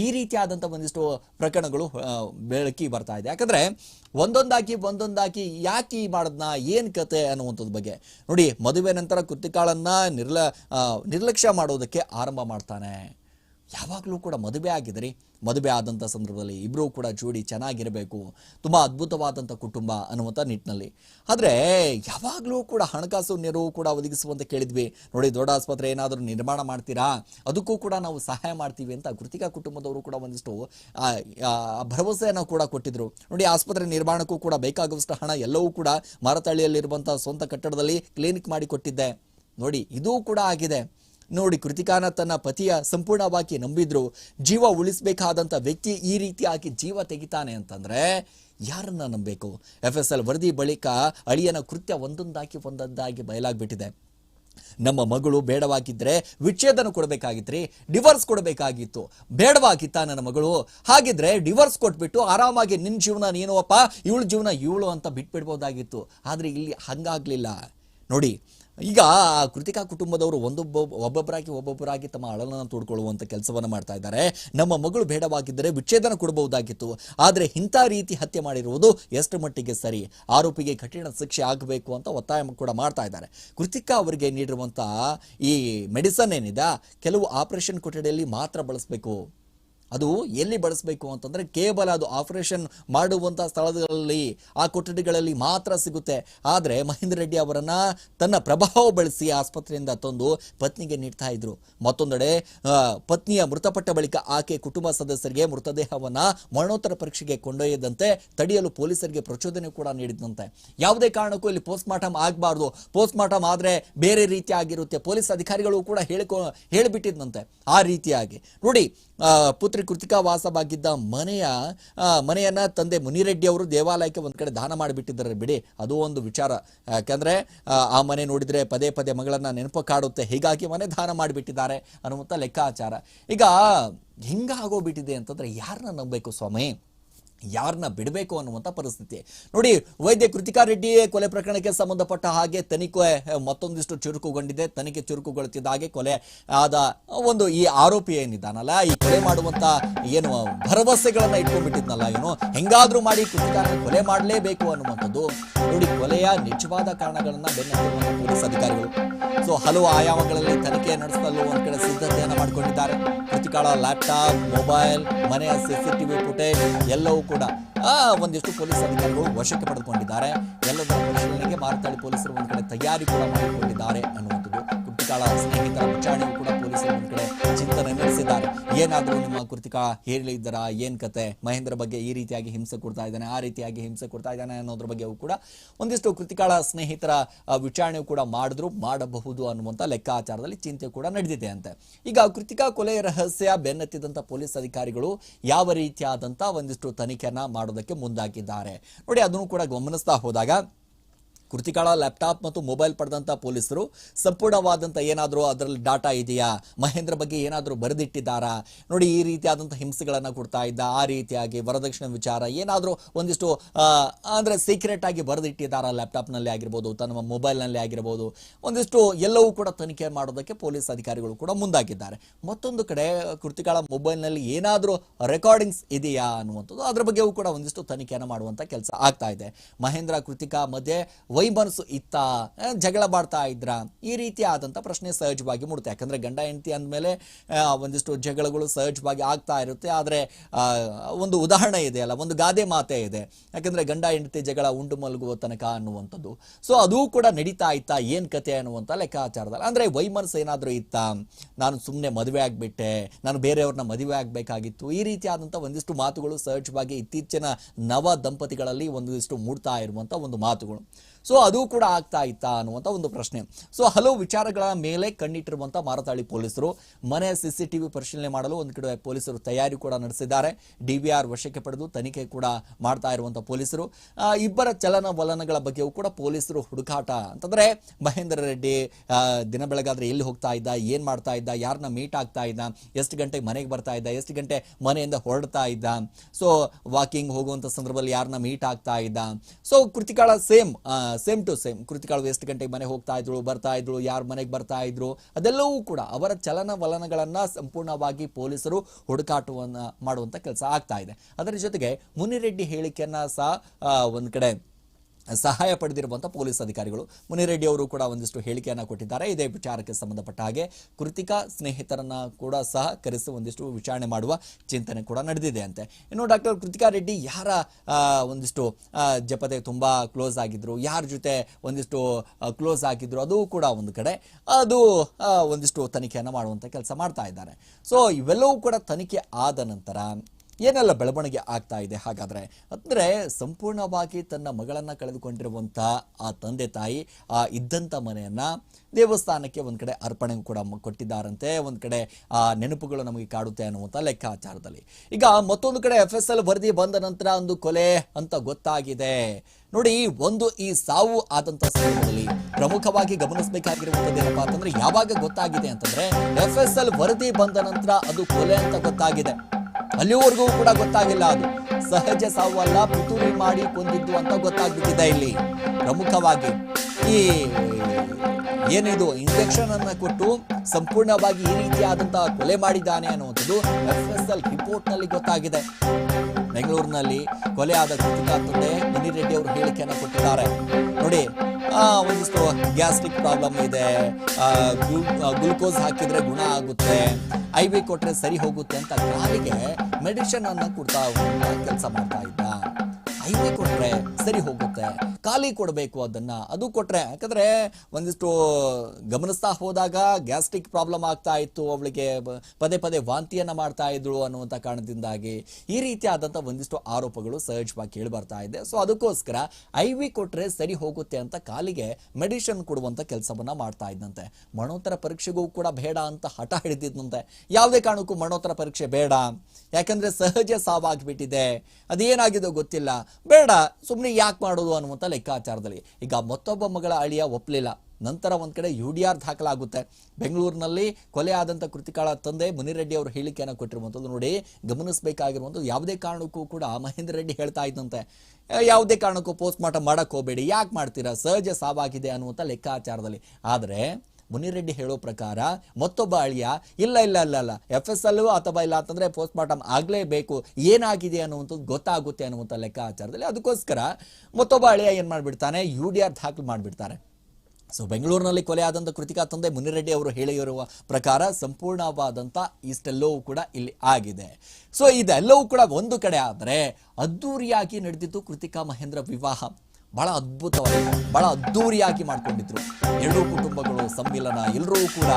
ಈ ರೀತಿಯಾದಂಥ ಒಂದಿಷ್ಟು ಪ್ರಕರಣಗಳು ಬೆಳಕಿ ಬರ್ತಾ ಇದೆ. ಯಾಕಂದ್ರೆ ಒಂದೊಂದಾಕಿ ಒಂದೊಂದಾಕಿ ಯಾಕೆ ಈ ಮಾಡದ್ನ, ಏನು ಕತೆ ಅನ್ನುವಂಥದ್ದು ಬಗ್ಗೆ. ನೋಡಿ, ಮದುವೆ ನಂತರ ಕೃತಿಕಾಳನ್ನು ನಿರ್ಲ ನಿರ್ಲಕ್ಷ್ಯ ಮಾಡೋದಕ್ಕೆ ಆರಂಭ ಮಾಡ್ತಾನೆ. ಯಾವಾಗಲೂ ಕೂಡ ಮದುವೆ ಆಗಿದ್ರಿ ಮದುವೆ ಆದಂಥ ಸಂದರ್ಭದಲ್ಲಿ ಇಬ್ಬರೂ ಕೂಡ ಜೋಡಿ ಚೆನ್ನಾಗಿರಬೇಕು. ತುಂಬ ಅದ್ಭುತವಾದಂಥ ಕುಟುಂಬ ಅನ್ನುವಂಥ ನಿಟ್ಟಿನಲ್ಲಿ. ಆದರೆ ಯಾವಾಗಲೂ ಕೂಡ ಹಣಕಾಸು ನೆರವು ಕೂಡ ಒದಗಿಸುವಂತ ಕೇಳಿದ್ವಿ. ನೋಡಿ, ದೊಡ್ಡ ಆಸ್ಪತ್ರೆ ಏನಾದರೂ ನಿರ್ಮಾಣ ಮಾಡ್ತೀರಾ? ಅದಕ್ಕೂ ಕೂಡ ನಾವು ಸಹಾಯ ಮಾಡ್ತೀವಿ ಅಂತ ಕೃತಿಕಾ ಕುಟುಂಬದವರು ಕೂಡ ಒಂದಿಷ್ಟು ಭರವಸೆಯನ್ನು ಕೂಡ ಕೊಟ್ಟಿದ್ರು. ನೋಡಿ, ಆಸ್ಪತ್ರೆ ನಿರ್ಮಾಣಕ್ಕೂ ಕೂಡ ಬೇಕಾಗುವಷ್ಟು ಹಣ ಎಲ್ಲವೂ ಕೂಡ ಮಾರತಹಳ್ಳಿಯಲ್ಲಿರುವಂಥ ಸ್ವಂತ ಕಟ್ಟಡದಲ್ಲಿ ಕ್ಲಿನಿಕ್ ಮಾಡಿ ಕೊಟ್ಟಿದ್ದೆ. ನೋಡಿ, ಇದೂ ಕೂಡ ಆಗಿದೆ. ನೋಡಿ ಕೃತಿಕಾನ ತನ್ನ ಪತಿಯ ಸಂಪೂರ್ಣವಾಗಿ ನಂಬಿದ್ರು. ಜೀವ ಉಳಿಸಬೇಕಾದಂಥ ವ್ಯಕ್ತಿ ಈ ರೀತಿಯಾಗಿ ಜೀವ ತೆಗಿತಾನೆ ಅಂತಂದರೆ ಯಾರನ್ನ ನಂಬಬೇಕು ಎಫ್ ಎಸ್ ಎಲ್ ವರದಿ ಬಳಿಕ ಅಳಿಯನ ಕೃತ್ಯ ಒಂದೊಂದಾಗಿ ಒಂದೊಂದಾಗಿ ಬಯಲಾಗ್ಬಿಟ್ಟಿದೆ. ನಮ್ಮ ಮಗಳು ಬೇಡವಾಗಿದ್ದರೆ ವಿಚ್ಛೇದನ ಕೊಡಬೇಕಾಗಿತ್ರಿ, ಡಿವೋರ್ಸ್ ಕೊಡಬೇಕಾಗಿತ್ತು. ಬೇಡವಾಗಿತ್ತ ನನ್ನ ಮಗಳು. ಹಾಗಿದ್ರೆ ಡಿವೋರ್ಸ್ ಕೊಟ್ಬಿಟ್ಟು ಆರಾಮಾಗಿ ನಿನ್ನ ಜೀವನ ನೀನುವಪ್ಪ ಇವಳ ಜೀವನ ಇವಳು ಅಂತ ಬಿಟ್ಬಿಡ್ಬೋದಾಗಿತ್ತು. ಆದರೆ ಇಲ್ಲಿ ಹಂಗಾಗ್ಲಿಲ್ಲ. ನೋಡಿ, ಈಗ ಕೃತಿಕಾ ಕುಟುಂಬದವರು ಒಂದೊಬ್ಬ, ಒಬ್ಬೊಬ್ಬರಾಗಿ ಒಬ್ಬೊಬ್ಬರಾಗಿ ತಮ್ಮ ಅಳಲನ್ನು ತೋಡ್ಕೊಳ್ಳುವಂಥ ಕೆಲಸವನ್ನು ಮಾಡ್ತಾ ಇದ್ದಾರೆ. ನಮ್ಮ ಮಗಳು ಬೇಡವಾಗಿದ್ದರೆ ವಿಚ್ಛೇದನ ಕೊಡಬಹುದಾಗಿತ್ತು. ಆದರೆ ಇಂಥ ರೀತಿ ಹತ್ಯೆ ಮಾಡಿರುವುದು ಎಷ್ಟು ಮಟ್ಟಿಗೆ ಸರಿ? ಆರೋಪಿಗೆ ಕಠಿಣ ಶಿಕ್ಷೆ ಆಗಬೇಕು ಅಂತ ಒತ್ತಾಯ ಕೂಡ ಮಾಡ್ತಾ ಇದ್ದಾರೆ. ಕೃತಿಕಾ ಅವರಿಗೆ ನೀಡಿರುವಂಥ ಈ ಮೆಡಿಸನ್ ಏನಿದೆ? ಕೆಲವು ಆಪರೇಷನ್ ಕೊಠಡಿಯಲ್ಲಿ ಮಾತ್ರ ಬಳಸಬೇಕು. ಅದು ಎಲ್ಲಿ ಬಳಸಬೇಕು ಅಂತಂದ್ರೆ ಕೇವಲ ಅದು ಆಪರೇಷನ್ ಮಾಡುವಂಥ ಸ್ಥಳಗಳಲ್ಲಿ, ಆ ಕೊಠಡಿಗಳಲ್ಲಿ ಮಾತ್ರ ಸಿಗುತ್ತೆ. ಆದರೆ ಮಹೇಂದ್ರ ರೆಡ್ಡಿ ಅವರನ್ನು ತನ್ನ ಪ್ರಭಾವ ಬಳಸಿ ಆಸ್ಪತ್ರೆಯಿಂದ ತಂದು ಪತ್ನಿಗೆ ನೀಡ್ತಾ ಇದ್ರು. ಮತ್ತೊಂದೆಡೆ ಪತ್ನಿಯ ಮೃತಪಟ್ಟ ಬಳಿಕ ಆಕೆ ಕುಟುಂಬ ಸದಸ್ಯರಿಗೆ ಮೃತದೇಹವನ್ನ ಮರಣೋತ್ತರ ಪರೀಕ್ಷೆಗೆ ಕೊಂಡೊಯ್ಯದಂತೆ ತಡೆಯಲು ಪೊಲೀಸರಿಗೆ ಪ್ರಚೋದನೆ ಕೂಡ ನೀಡಿದಂತೆ ಯಾವುದೇ ಕಾರಣಕ್ಕೂ ಇಲ್ಲಿ ಪೋಸ್ಟ್ ಮಾರ್ಟಮ್ ಆಗಬಾರ್ದು. ಪೋಸ್ಟ್ ಮಾರ್ಟಮ್ ಆದ್ರೆ ಬೇರೆ ರೀತಿ ಆಗಿರುತ್ತೆ. ಪೊಲೀಸ್ ಅಧಿಕಾರಿಗಳು ಕೂಡ ಹೇಳಿಕೊ, ಹೇಳಿಬಿಟ್ಟಿದ್ದಂತೆ ಆ ರೀತಿಯಾಗಿ. ನೋಡಿ ಪುತ್ರಿ ಕೃತಿಕಾ ವಾಸವಾಗಿದ್ದ ಮನೆಯ ಮನೆಯನ್ನು ತಂದೆ ಮುನಿರೆಡ್ಡಿ ಅವರು ದೇವಾಲಯಕ್ಕೆ ಒಂದು ಕಡೆ ದಾನ ಮಾಡಿಬಿಟ್ಟಿದ್ದಾರೆ ಬಿಡಿ. ಅದು ಒಂದು ವಿಚಾರ. ಯಾಕೆಂದರೆ, ಆ ಮನೆ ನೋಡಿದರೆ ಪದೇ ಪದೇ ಮಗಳನ್ನು ನೆನಪು ಕಾಡುತ್ತೆ ಹೀಗಾಗಿ ಮನೆ ದಾನ ಮಾಡಿಬಿಟ್ಟಿದ್ದಾರೆ ಅನ್ನುವಂಥ ಲೆಕ್ಕಾಚಾರ. ಈಗ ಹಿಂಗಾಗೋಗ್ಬಿಟ್ಟಿದೆ ಅಂತಂದರೆ ಯಾರನ್ನ ನಂಬಬೇಕು ಸ್ವಾಮಿ? ಯಾರನ್ನ ಬಿಡಬೇಕು ಅನ್ನುವಂಥ ಪರಿಸ್ಥಿತಿ. ನೋಡಿ, ವೈದ್ಯ ಕೃತಿಕಾ ರೆಡ್ಡಿ ಕೊಲೆ ಪ್ರಕರಣಕ್ಕೆ ಸಂಬಂಧಪಟ್ಟ ಹಾಗೆ ತನಿಖೆ ಮತ್ತೊಂದಿಷ್ಟು ಚುರುಕುಗೊಂಡಿದೆ. ತನಿಖೆ ಚುರುಕುಗೊಳ್ತಿದ್ದ ಹಾಗೆ ಕೊಲೆ ಆದ ಒಂದು ಈ ಆರೋಪಿ ಏನಿದ್ದಾನಲ್ಲ, ಈ ಕೊಲೆ ಮಾಡುವಂತ ಏನು ಭರವಸೆಗಳನ್ನ ಇಟ್ಕೊಂಡ್ಬಿಟ್ಟಿದ್ನಲ್ಲ ಏನು ಹೆಂಗಾದ್ರೂ ಮಾಡಿ ಕೃತಿಕಾನ ಕೊಲೆ ಮಾಡಲೇಬೇಕು ಅನ್ನುವಂಥದ್ದು. ನೋಡಿ, ಕೊಲೆಯ ನಿಜವಾದ ಕಾರಣಗಳನ್ನ ಬೆನ್ನತ್ತಿರುವಂತ ಪೊಲೀಸ್ ಅಧಿಕಾರಿಗಳು. ಸೊ, ಹಲವು ಆಯಾಮಗಳಲ್ಲಿ ತನಿಖೆ ನಡೆಸಲು ಒಂದ್ ಕಡೆ ಸಿದ್ಧತೆಯನ್ನ ಮಾಡಿಕೊಂಡಿದ್ದಾರೆ. ಕೃತಿಕಾಳ ಲ್ಯಾಪ್ಟಾಪ್ ಮೊಬೈಲ್ ಮನೆಯ ವಿ ಫುಟೇಜ್ ಎಲ್ಲವೂ ಕೂಡ. ಒಂದಿಷ್ಟು ಪೊಲೀಸ್ ಅಧಿಕಾರಿಗಳು ವಶಕ್ಕೆ ಪಡೆದುಕೊಂಡಿದ್ದಾರೆ. ಎಲ್ಲದರ ಪರಿಶೀಲನೆಗೆ ಮಾರತಾಳಿ ಪೊಲೀಸರು ಒಂದು ಕಡೆ ತಯಾರಿ ಕೂಡ ಮಾಡಿಕೊಂಡಿದ್ದಾರೆ ಅನ್ನುವಂಥದ್ದು. ಕೃತಿಕಾಳ ಸ್ನೇಹಿತರ ವಿಚಾರಣೆಯೂ ಕೂಡ ಪೊಲೀಸರು ಒಂದ್ ಕಡೆ ಚಿಂತನೆ ನಡೆಸಿದ್ದಾರೆ. ಏನಾದರೂ ನಿಮ್ಮ ಕೃತಿಕಾ ಹೇಳಿದ್ದರ ಏನ್ ಕತೆ? ಮಹೇಂದ್ರ ಬಗ್ಗೆ ಈ ರೀತಿಯಾಗಿ ಹಿಂಸೆ ಕೊಡ್ತಾ ಇದ್ದಾನೆ, ಆ ರೀತಿಯಾಗಿ ಹಿಂಸೆ ಕೊಡ್ತಾ ಇದ್ದಾನೆ ಅನ್ನೋದ್ರ ಬಗ್ಗೆ ಕೂಡ ಒಂದಿಷ್ಟು ಕೃತಿಕಾಳ ಸ್ನೇಹಿತರ ವಿಚಾರಣೆ ಕೂಡ ಮಾಡಿದ್ರು, ಮಾಡಬಹುದು ಅನ್ನುವಂಥ ಲೆಕ್ಕಾಚಾರದಲ್ಲಿ ಚಿಂತೆ ಕೂಡ ನಡೆದಿದೆ ಅಂತೆ. ಈಗ ಕೃತಿಕಾ ಕೊಲೆ ರಹಸ್ಯ ಬೆನ್ನತ್ತಿದಂಥ ಪೊಲೀಸ್ ಅಧಿಕಾರಿಗಳು ಯಾವ ರೀತಿಯಾದಂಥ ಒಂದಿಷ್ಟು ತನಿಖೆಯನ್ನ ಮಾಡೋದಕ್ಕೆ ಮುಂದಾಗಿದ್ದಾರೆ. ನೋಡಿ, ಅದನ್ನು ಕೂಡ ಗಮನಿಸ್ತಾ ಹೋದಾಗ ಕೃತಿಕಾಳ ಲ್ಯಾಪ್ಟಾಪ್ ಮತ್ತು ಮೊಬೈಲ್ ಪಡೆದಂತಹ ಪೊಲೀಸರು ಸಂಪೂರ್ಣವಾದಂಥ ಏನಾದರೂ ಅದರಲ್ಲಿ ಡಾಟಾ ಇದೆಯಾ? ಮಹೇಂದ್ರ ಬಗ್ಗೆ ಏನಾದರೂ ಬರೆದಿಟ್ಟಿದ್ದಾರಾ? ನೋಡಿ, ಈ ರೀತಿಯಾದಂಥ ಹಿಂಸೆಗಳನ್ನು ಕೊಡ್ತಾ ಇದ್ದ, ಆ ರೀತಿಯಾಗಿ ವರದಕ್ಷಿಣೆ ವಿಚಾರ ಏನಾದರೂ ಒಂದಿಷ್ಟು ಅಂದರೆ ಸೀಕ್ರೆಟ್ ಆಗಿ ಬರೆದಿಟ್ಟಿದ್ದಾರಾ ಲ್ಯಾಪ್ಟಾಪ್ನಲ್ಲಿ ಆಗಿರ್ಬೋದು, ತನ್ನ ಮೊಬೈಲ್ನಲ್ಲಿ ಆಗಿರ್ಬೋದು? ಒಂದಿಷ್ಟು ಎಲ್ಲವೂ ಕೂಡ ತನಿಖೆ ಮಾಡೋದಕ್ಕೆ ಪೊಲೀಸ್ ಅಧಿಕಾರಿಗಳು ಕೂಡ ಮುಂದಾಗಿದ್ದಾರೆ. ಮತ್ತೊಂದು ಕಡೆ ಕೃತಿಕಾಳ ಮೊಬೈಲ್ನಲ್ಲಿ ಏನಾದರೂ ರೆಕಾರ್ಡಿಂಗ್ಸ್ ಇದೆಯಾ ಅನ್ನುವಂಥದ್ದು, ಅದರ ಬಗ್ಗೆಯೂ ಕೂಡ ಒಂದಿಷ್ಟು ತನಿಖೆಯನ್ನು ಮಾಡುವಂಥ ಕೆಲಸ ಆಗ್ತಾ ಇದೆ. ಮಹೇಂದ್ರ ಕೃತಿಕಾ ಮಧ್ಯೆ ವೈಮನಸ್ಸು ಇತ್ತ ಜಗಳ ಬಾಡ್ತಾ ಇದ್ರ, ಈ ರೀತಿ ಆದಂಥ ಪ್ರಶ್ನೆ ಸಹಜವಾಗಿ ಮೂಡುತ್ತೆ. ಯಾಕಂದ್ರೆ ಗಂಡ, ಹೆಂಡತಿ ಅಂದಮೇಲೆ ಒಂದಿಷ್ಟು ಜಗಳಗಳು ಸಹಜವಾಗಿ ಆಗ್ತಾ ಇರುತ್ತೆ. ಆದರೆ ಒಂದು ಉದಾಹರಣೆ ಇದೆ ಅಲ್ಲ, ಒಂದು ಗಾದೆ ಮಾತೆ ಇದೆ. ಯಾಕಂದ್ರೆ ಗಂಡ, ಹೆಂಡತಿ ಜಗಳ ಉಂಡು ಮಲಗುವ ತನಕ ಅನ್ನುವಂಥದ್ದು. ಸೊ ಅದು ಕೂಡ ನಡೀತಾ ಇತ್ತಾ, ಏನು ಕತೆ ಅನ್ನುವಂಥ ಲೆಕ್ಕಾಚಾರದಲ್ಲಿ. ಅಂದ್ರೆ ವೈಮನಸ್ಸು ಏನಾದರೂ ಇತ್ತ, ನಾನು ಸುಮ್ಮನೆ ಮದುವೆ ಆಗಿಬಿಟ್ಟೆ, ನಾನು ಬೇರೆಯವ್ರನ್ನ ಮದುವೆ ಆಗಬೇಕಾಗಿತ್ತು, ಈ ರೀತಿ ಆದಂಥ ಒಂದಿಷ್ಟು ಮಾತುಗಳು ಸಹಜವಾಗಿ ಇತ್ತೀಚಿನ ನವ ದಂಪತಿಗಳಲ್ಲಿ ಒಂದಿಷ್ಟು ಮೂಡ್ತಾ ಇರುವಂಥ ಒಂದು ಮಾತುಗಳು. ಸೊ ಅದು ಕೂಡ ಆಗ್ತಾ ಇತ್ತಾ ಅನ್ನುವಂಥ ಒಂದು ಪ್ರಶ್ನೆ. ಸೊ ಹಲವು ವಿಚಾರಗಳ ಮೇಲೆ ಕಣ್ಣಿಟ್ಟಿರುವಂಥ ಮಾರತಾಳಿ ಪೊಲೀಸರು, ಮನೆ ಸಿ ಸಿ ಟಿವಿ ಪರಿಶೀಲನೆ ಮಾಡಲು ಒಂದು ಕಡೆ ಪೊಲೀಸರು ತಯಾರಿ ಕೂಡ ನಡೆಸಿದ್ದಾರೆ. ಡಿ ವಿ ಆರ್ ವಶಕ್ಕೆ ಪಡೆದು ತನಿಖೆ ಕೂಡ ಮಾಡ್ತಾ ಇರುವಂಥ ಪೊಲೀಸರು. ಇಬ್ಬರ ಚಲನವಲನಗಳ ಬಗ್ಗೆಯೂ ಕೂಡ ಪೊಲೀಸರು ಹುಡುಕಾಟ. ಅಂತಂದ್ರೆ ಮಹೇಂದ್ರ ರೆಡ್ಡಿ ದಿನ ಬೆಳಗಾದ್ರೆ ಎಲ್ಲಿ ಹೋಗ್ತಾ ಇದ್ದ, ಏನ್ ಮಾಡ್ತಾ ಇದ್ದ ಯಾರನ್ನ ಮೀಟ್ ಆಗ್ತಾ ಇದ್ದ, ಎಷ್ಟು ಗಂಟೆಗೆ ಮನೆಗೆ ಬರ್ತಾ ಇದ್ದ, ಎಷ್ಟು ಗಂಟೆ ಮನೆಯಿಂದ ಹೊರಡ್ತಾ ಇದ್ದ. ಸೊ ವಾಕಿಂಗ್ ಹೋಗುವಂಥ ಸಂದರ್ಭದಲ್ಲಿ ಯಾರನ್ನ ಮೀಟ್ ಆಗ್ತಾ ಇದ್ದ. ಸೊ ಕೃತಿಕಾಳ ಸೇಮ್ ಸೇಮ್ ಟು ಸೇಮ್ ಕೃತಿಕಾಳು ಎಷ್ಟು ಗಂಟೆಗೆ ಮನೆ ಹೋಗ್ತಾ ಇದ್ರು ಬರ್ತಾ ಇದ್ರು ಯಾರು ಮನೆಗೆ ಬರ್ತಾ ಇದ್ರು, ಅದೆಲ್ಲವೂ ಕೂಡ ಅವರ ಚಲನವಲನಗಳನ್ನ ಸಂಪೂರ್ಣವಾಗಿ ಪೊಲೀಸರು ಹುಡುಕಾಟವನ್ನ ಮಾಡುವಂತ ಕೆಲಸ ಆಗ್ತಾ ಇದೆ. ಅದರ ಜೊತೆಗೆ ಮುನಿರೆಡ್ಡಿ ಹೇಳಿಕೆಯನ್ನ ಸಹ ಒಂದ್ ಕಡೆ ಸಹಾಯ ಪಡೆದಿರುವಂಥ ಪೊಲೀಸ್ ಅಧಿಕಾರಿಗಳು. ಮುನಿರೆಡ್ಡಿ ಅವರು ಕೂಡ ಒಂದಿಷ್ಟು ಹೇಳಿಕೆಯನ್ನು ಕೊಟ್ಟಿದ್ದಾರೆ. ಇದೇ ವಿಚಾರಕ್ಕೆ ಸಂಬಂಧಪಟ್ಟ ಹಾಗೆ ಕೃತಿಕಾ ಸ್ನೇಹಿತರನ್ನ ಕೂಡ ಸಹ ಕರೆಸಿ ಒಂದಿಷ್ಟು ವಿಚಾರಣೆ ಮಾಡುವ ಚಿಂತನೆ ಕೂಡ ನಡೆದಿದೆ ಅಂತೆ. ಇನ್ನು ಡಾಕ್ಟರ್ ಕೃತಿಕಾ ರೆಡ್ಡಿ ಯಾರ ಒಂದಿಷ್ಟು ಜಪತೆ ತುಂಬಾ ಕ್ಲೋಸ್ ಆಗಿದ್ರು, ಯಾರ ಜೊತೆ ಒಂದಿಷ್ಟು ಕ್ಲೋಸ್ ಆಗಿದ್ರು, ಅದು ಕೂಡ ಒಂದು ಕಡೆ. ಅದು ಒಂದಿಷ್ಟು ತನಿಖೆಯನ್ನು ಮಾಡುವಂಥ ಕೆಲಸ ಮಾಡ್ತಾ ಇದ್ದಾರೆ. ಸೊ, ಇವೆಲ್ಲವೂ ಕೂಡ ತನಿಖೆ ಆದ ನಂತರ ಏನೆಲ್ಲ ಬೆಳವಣಿಗೆ ಆಗ್ತಾ ಇದೆ ಹಾಗಾದ್ರೆ? ಅಂದರೆ ಸಂಪೂರ್ಣವಾಗಿ ತನ್ನ ಮಗಳನ್ನು ಕಳೆದುಕೊಂಡಿರುವಂಥ ಆ ತಂದೆ ತಾಯಿ, ಆ ಇದ್ದಂಥ ಮನೆಯನ್ನ ದೇವಸ್ಥಾನಕ್ಕೆ ಒಂದು ಕಡೆ ಅರ್ಪಣೆ ಕೂಡ ಕೊಟ್ಟಿದ್ದಾರಂತೆ. ಒಂದು ಕಡೆ, ಆ, ನೆನಪುಗಳು ನಮಗೆ ಕಾಡುತ್ತೆ ಅನ್ನುವಂಥ ಲೆಕ್ಕಾಚಾರದಲ್ಲಿ. ಈಗ ಮತ್ತೊಂದು ಕಡೆ ಎಫ್ ಎಸ್ ಎಲ್ ವರದಿ ಬಂದ ನಂತರ ಒಂದು ಕೊಲೆ ಅಂತ ಗೊತ್ತಾಗಿದೆ. ನೋಡಿ, ಒಂದು ಈ ಸಾವು ಆದಂಥ ಸಂದರ್ಭದಲ್ಲಿ ಪ್ರಮುಖವಾಗಿ ಗಮನಿಸಬೇಕಾಗಿರುವಂತದ್ದು ಏನಪ್ಪಾ ಅಂತಂದ್ರೆ ಯಾವಾಗ ಗೊತ್ತಾಗಿದೆ ಅಂತಂದ್ರೆ ಎಫ್ ಎಸ್ ಎಲ್ ವರದಿ ಬಂದ ನಂತರ ಅದು ಕೊಲೆ ಅಂತ ಗೊತ್ತಾಗಿದೆ. ಅಲ್ಲಿವರೆಗೂ ಕೂಡ ಗೊತ್ತಾಗಿಲ್ಲ ಅದು. ಸಹಜ ಸಾವಲ್ಲ ಪಿತೂರಿ ಮಾಡಿ ಕೊಂದಿದ್ದು ಅಂತ ಗೊತ್ತಾಗ್ಬಿಟ್ಟಿದೆ ಇಲ್ಲಿ. ಪ್ರಮುಖವಾಗಿ ಈ ಏನಿದು ಇಂಜೆಕ್ಷನ್ ಅನ್ನ ಕೊಟ್ಟು ಸಂಪೂರ್ಣವಾಗಿ ಈ ರೀತಿಯಾದಂತಹ ಕೊಲೆ ಮಾಡಿದ್ದಾನೆ ಅನ್ನುವಂಥದ್ದು ಎಫ್ ಎಸ್ ಎಲ್ ರಿಪೋರ್ಟ್ನಲ್ಲಿ ಗೊತ್ತಾಗಿದೆ. ಬೆಂಗಳೂರಿನಲ್ಲಿ ಕೊಲೆ ಆದ ಕೃತಿಕಾ ತಂದೆ ಮುನಿರೆಡ್ಡಿ ಅವರು ಹೇಳಿಕೆಯನ್ನು ಕೊಟ್ಟಿದ್ದಾರೆ. ನೋಡಿ ಒಂದಿಷ್ಟು ಗ್ಯಾಸ್ಟ್ರಿಕ್ ಪ್ರಾಬ್ಲಮ್ ಇದೆ. ಗ್ಲೂಕೋಸ್ ಹಾಕಿದ್ರೆ ಗುಣ ಆಗುತ್ತೆ. ಐ ವಿ ಕೊಟ್ಟರೆ ಸರಿ ಹೋಗುತ್ತೆ ಅಂತ ಕಾಲಿಗೆ ಮೆಡಿಸಿನ್ ಅನ್ನ ಕೊಡ್ತಾ ಕೆಲಸ ಮಾಡ್ತಾ ಇದ್ದ. ಐ ವಿ ಕೊಟ್ರೆ ಸರಿ ಹೋಗುತ್ತೆ, ಖಾಲಿ ಕೊಡಬೇಕು ಅದನ್ನ. ಅದು ಕೊಟ್ರೆ, ಯಾಕಂದ್ರೆ ಒಂದಿಷ್ಟು ಗಮನಿಸ್ತಾ ಹೋದಾಗ ಗ್ಯಾಸ್ಟ್ರಿಕ್ ಪ್ರಾಬ್ಲಮ್ ಆಗ್ತಾ ಇತ್ತು, ಅವಳಿಗೆ ಪದೇ ಪದೇ ವಾಂತಿಯನ್ನ ಮಾಡ್ತಾ ಇದ್ಳು ಅನ್ನುವಂಥ ಕಾರಣದಿಂದಾಗಿ ಈ ರೀತಿಯಾದಂಥ ಒಂದಿಷ್ಟು ಆರೋಪಗಳು ಸಹಜವಾಗಿ ಕೇಳಿ ಬರ್ತಾ ಇದೆ. ಸೊ ಅದಕ್ಕೋಸ್ಕರ ಐ ವಿ ಕೊಟ್ರೆ ಸರಿ ಹೋಗುತ್ತೆ ಅಂತ ಕಾಲಿಗೆ ಮೆಡಿಷನ್ ಕೊಡುವಂತ ಕೆಲಸವನ್ನ ಮಾಡ್ತಾ ಇದ್ದಂತೆ ಮರಣೋತ್ತರ ಪರೀಕ್ಷೆಗೂ ಕೂಡ ಬೇಡ ಅಂತ ಹಠ ಹಿಡಿದಿದ್ದಂತೆ ಯಾವುದೇ ಕಾರಣಕ್ಕೂ ಮರಣೋತ್ತರ ಪರೀಕ್ಷೆ ಬೇಡ. ಯಾಕಂದ್ರೆ ಸಹಜ ಸಾವಾಗ್ಬಿಟ್ಟಿದೆ. ಅದೇನಾಗಿದೋ ಗೊತ್ತಿಲ್ಲ. ಬೇಡ ಸುಮ್ಮನೆ ಯಾಕೆ ಮಾಡೋದು ಅನ್ನುವಂಥ ಲೆಕ್ಕಾಚಾರದಲ್ಲಿ. ಈಗ ಮತ್ತೊಬ್ಬ ಮಗಳ ಅಳಿಯ ಒಪ್ಪಲಿಲ್ಲ ನಂತರ ಒಂದು ಕಡೆ ಯು ಡಿ ಆರ್ ದಾಖಲಾಗುತ್ತೆ ಬೆಂಗಳೂರಿನಲ್ಲಿ ಕೊಲೆ ಆದಂಥ ಕೃತಿಕಾಳ ತಂದೆ ಮುನಿರೆಡ್ಡಿ ಅವರು ಹೇಳಿಕೆಯನ್ನು ಕೊಟ್ಟಿರುವಂಥದ್ದು ನೋಡಿ, ಗಮನಿಸಬೇಕಾಗಿರುವಂಥದ್ದು ಯಾವುದೇ ಕಾರಣಕ್ಕೂ ಕೂಡ ಮಹೇಂದ್ರ ರೆಡ್ಡಿ ಹೇಳ್ತಾ ಇದ್ದಂತೆ. ಯಾವುದೇ ಕಾರಣಕ್ಕೂ ಪೋಸ್ಟ್ ಮಾರ್ಟಮ್ ಮಾಡೋಕ್ಕೆ ಹೋಗಬೇಡಿ. ಯಾಕೆ ಮಾಡ್ತೀರಾ? ಸಹಜ ಸಾವಾಗಿದೆ ಅನ್ನುವಂಥ ಲೆಕ್ಕಾಚಾರದಲ್ಲಿ. ಆದರೆ ಮುನಿರೆಡ್ಡಿ ಹೇಳೋ ಪ್ರಕಾರ ಮತ್ತೊಬ್ಬ ಅಳಿಯ, ಇಲ್ಲ ಇಲ್ಲ ಇಲ್ಲ ಅಲ್ಲ ಎಫ್ ಎಸ್ ಎಲ್ ಅಥವಾ ಇಲ್ಲ ಅಂತಂದ್ರೆ ಪೋಸ್ಟ್ ಮಾರ್ಟಮ್ ಆಗಲೇಬೇಕು, ಏನಾಗಿದೆ ಅನ್ನುವಂಥದ್ದು ಗೊತ್ತಾಗುತ್ತೆ ಅನ್ನುವಂಥ ಲೆಕ್ಕಾಚಾರದಲ್ಲಿ ಅದಕ್ಕೋಸ್ಕರ ಮತ್ತೊಬ್ಬ ಅಳಿಯ ಏನು ಮಾಡ್ಬಿಡ್ತಾನೆ ಯು ಡಿ ಆರ್ ದಾಖಲು ಮಾಡಿಬಿಡ್ತಾರೆ. ಸೊ ಬೆಂಗಳೂರಿನಲ್ಲಿ ಕೊಲೆ ಆದಂಥ ಕೃತಿಕಾ ತಂದೆ ಮುನಿರೆಡ್ಡಿ ಅವರು ಹೇಳಿರುವ ಪ್ರಕಾರ ಸಂಪೂರ್ಣವಾದಂಥ ಇಷ್ಟೆಲ್ಲವೂ ಕೂಡ ಇಲ್ಲಿ ಆಗಿದೆ. ಸೊ ಇದೆಲ್ಲವೂ ಕೂಡ ಒಂದು ಕಡೆ ಆದರೆ ಅದ್ದೂರಿಯಾಗಿ ನಡೆದಿದ್ದು ಕೃತಿಕಾ ಮಹೇಂದ್ರ ವಿವಾಹ. ಬಹಳ ಅದ್ಭುತವಾಗಿ, ಬಹಳ ಅದ್ದೂರಿಯಾಗಿ ಮಾಡ್ಕೊಂಡಿದ್ರು. ಎರಡೂ ಕುಟುಂಬಗಳು ಸಮ್ಮಿಲನ ಎಲ್ಲರೂ ಕೂಡ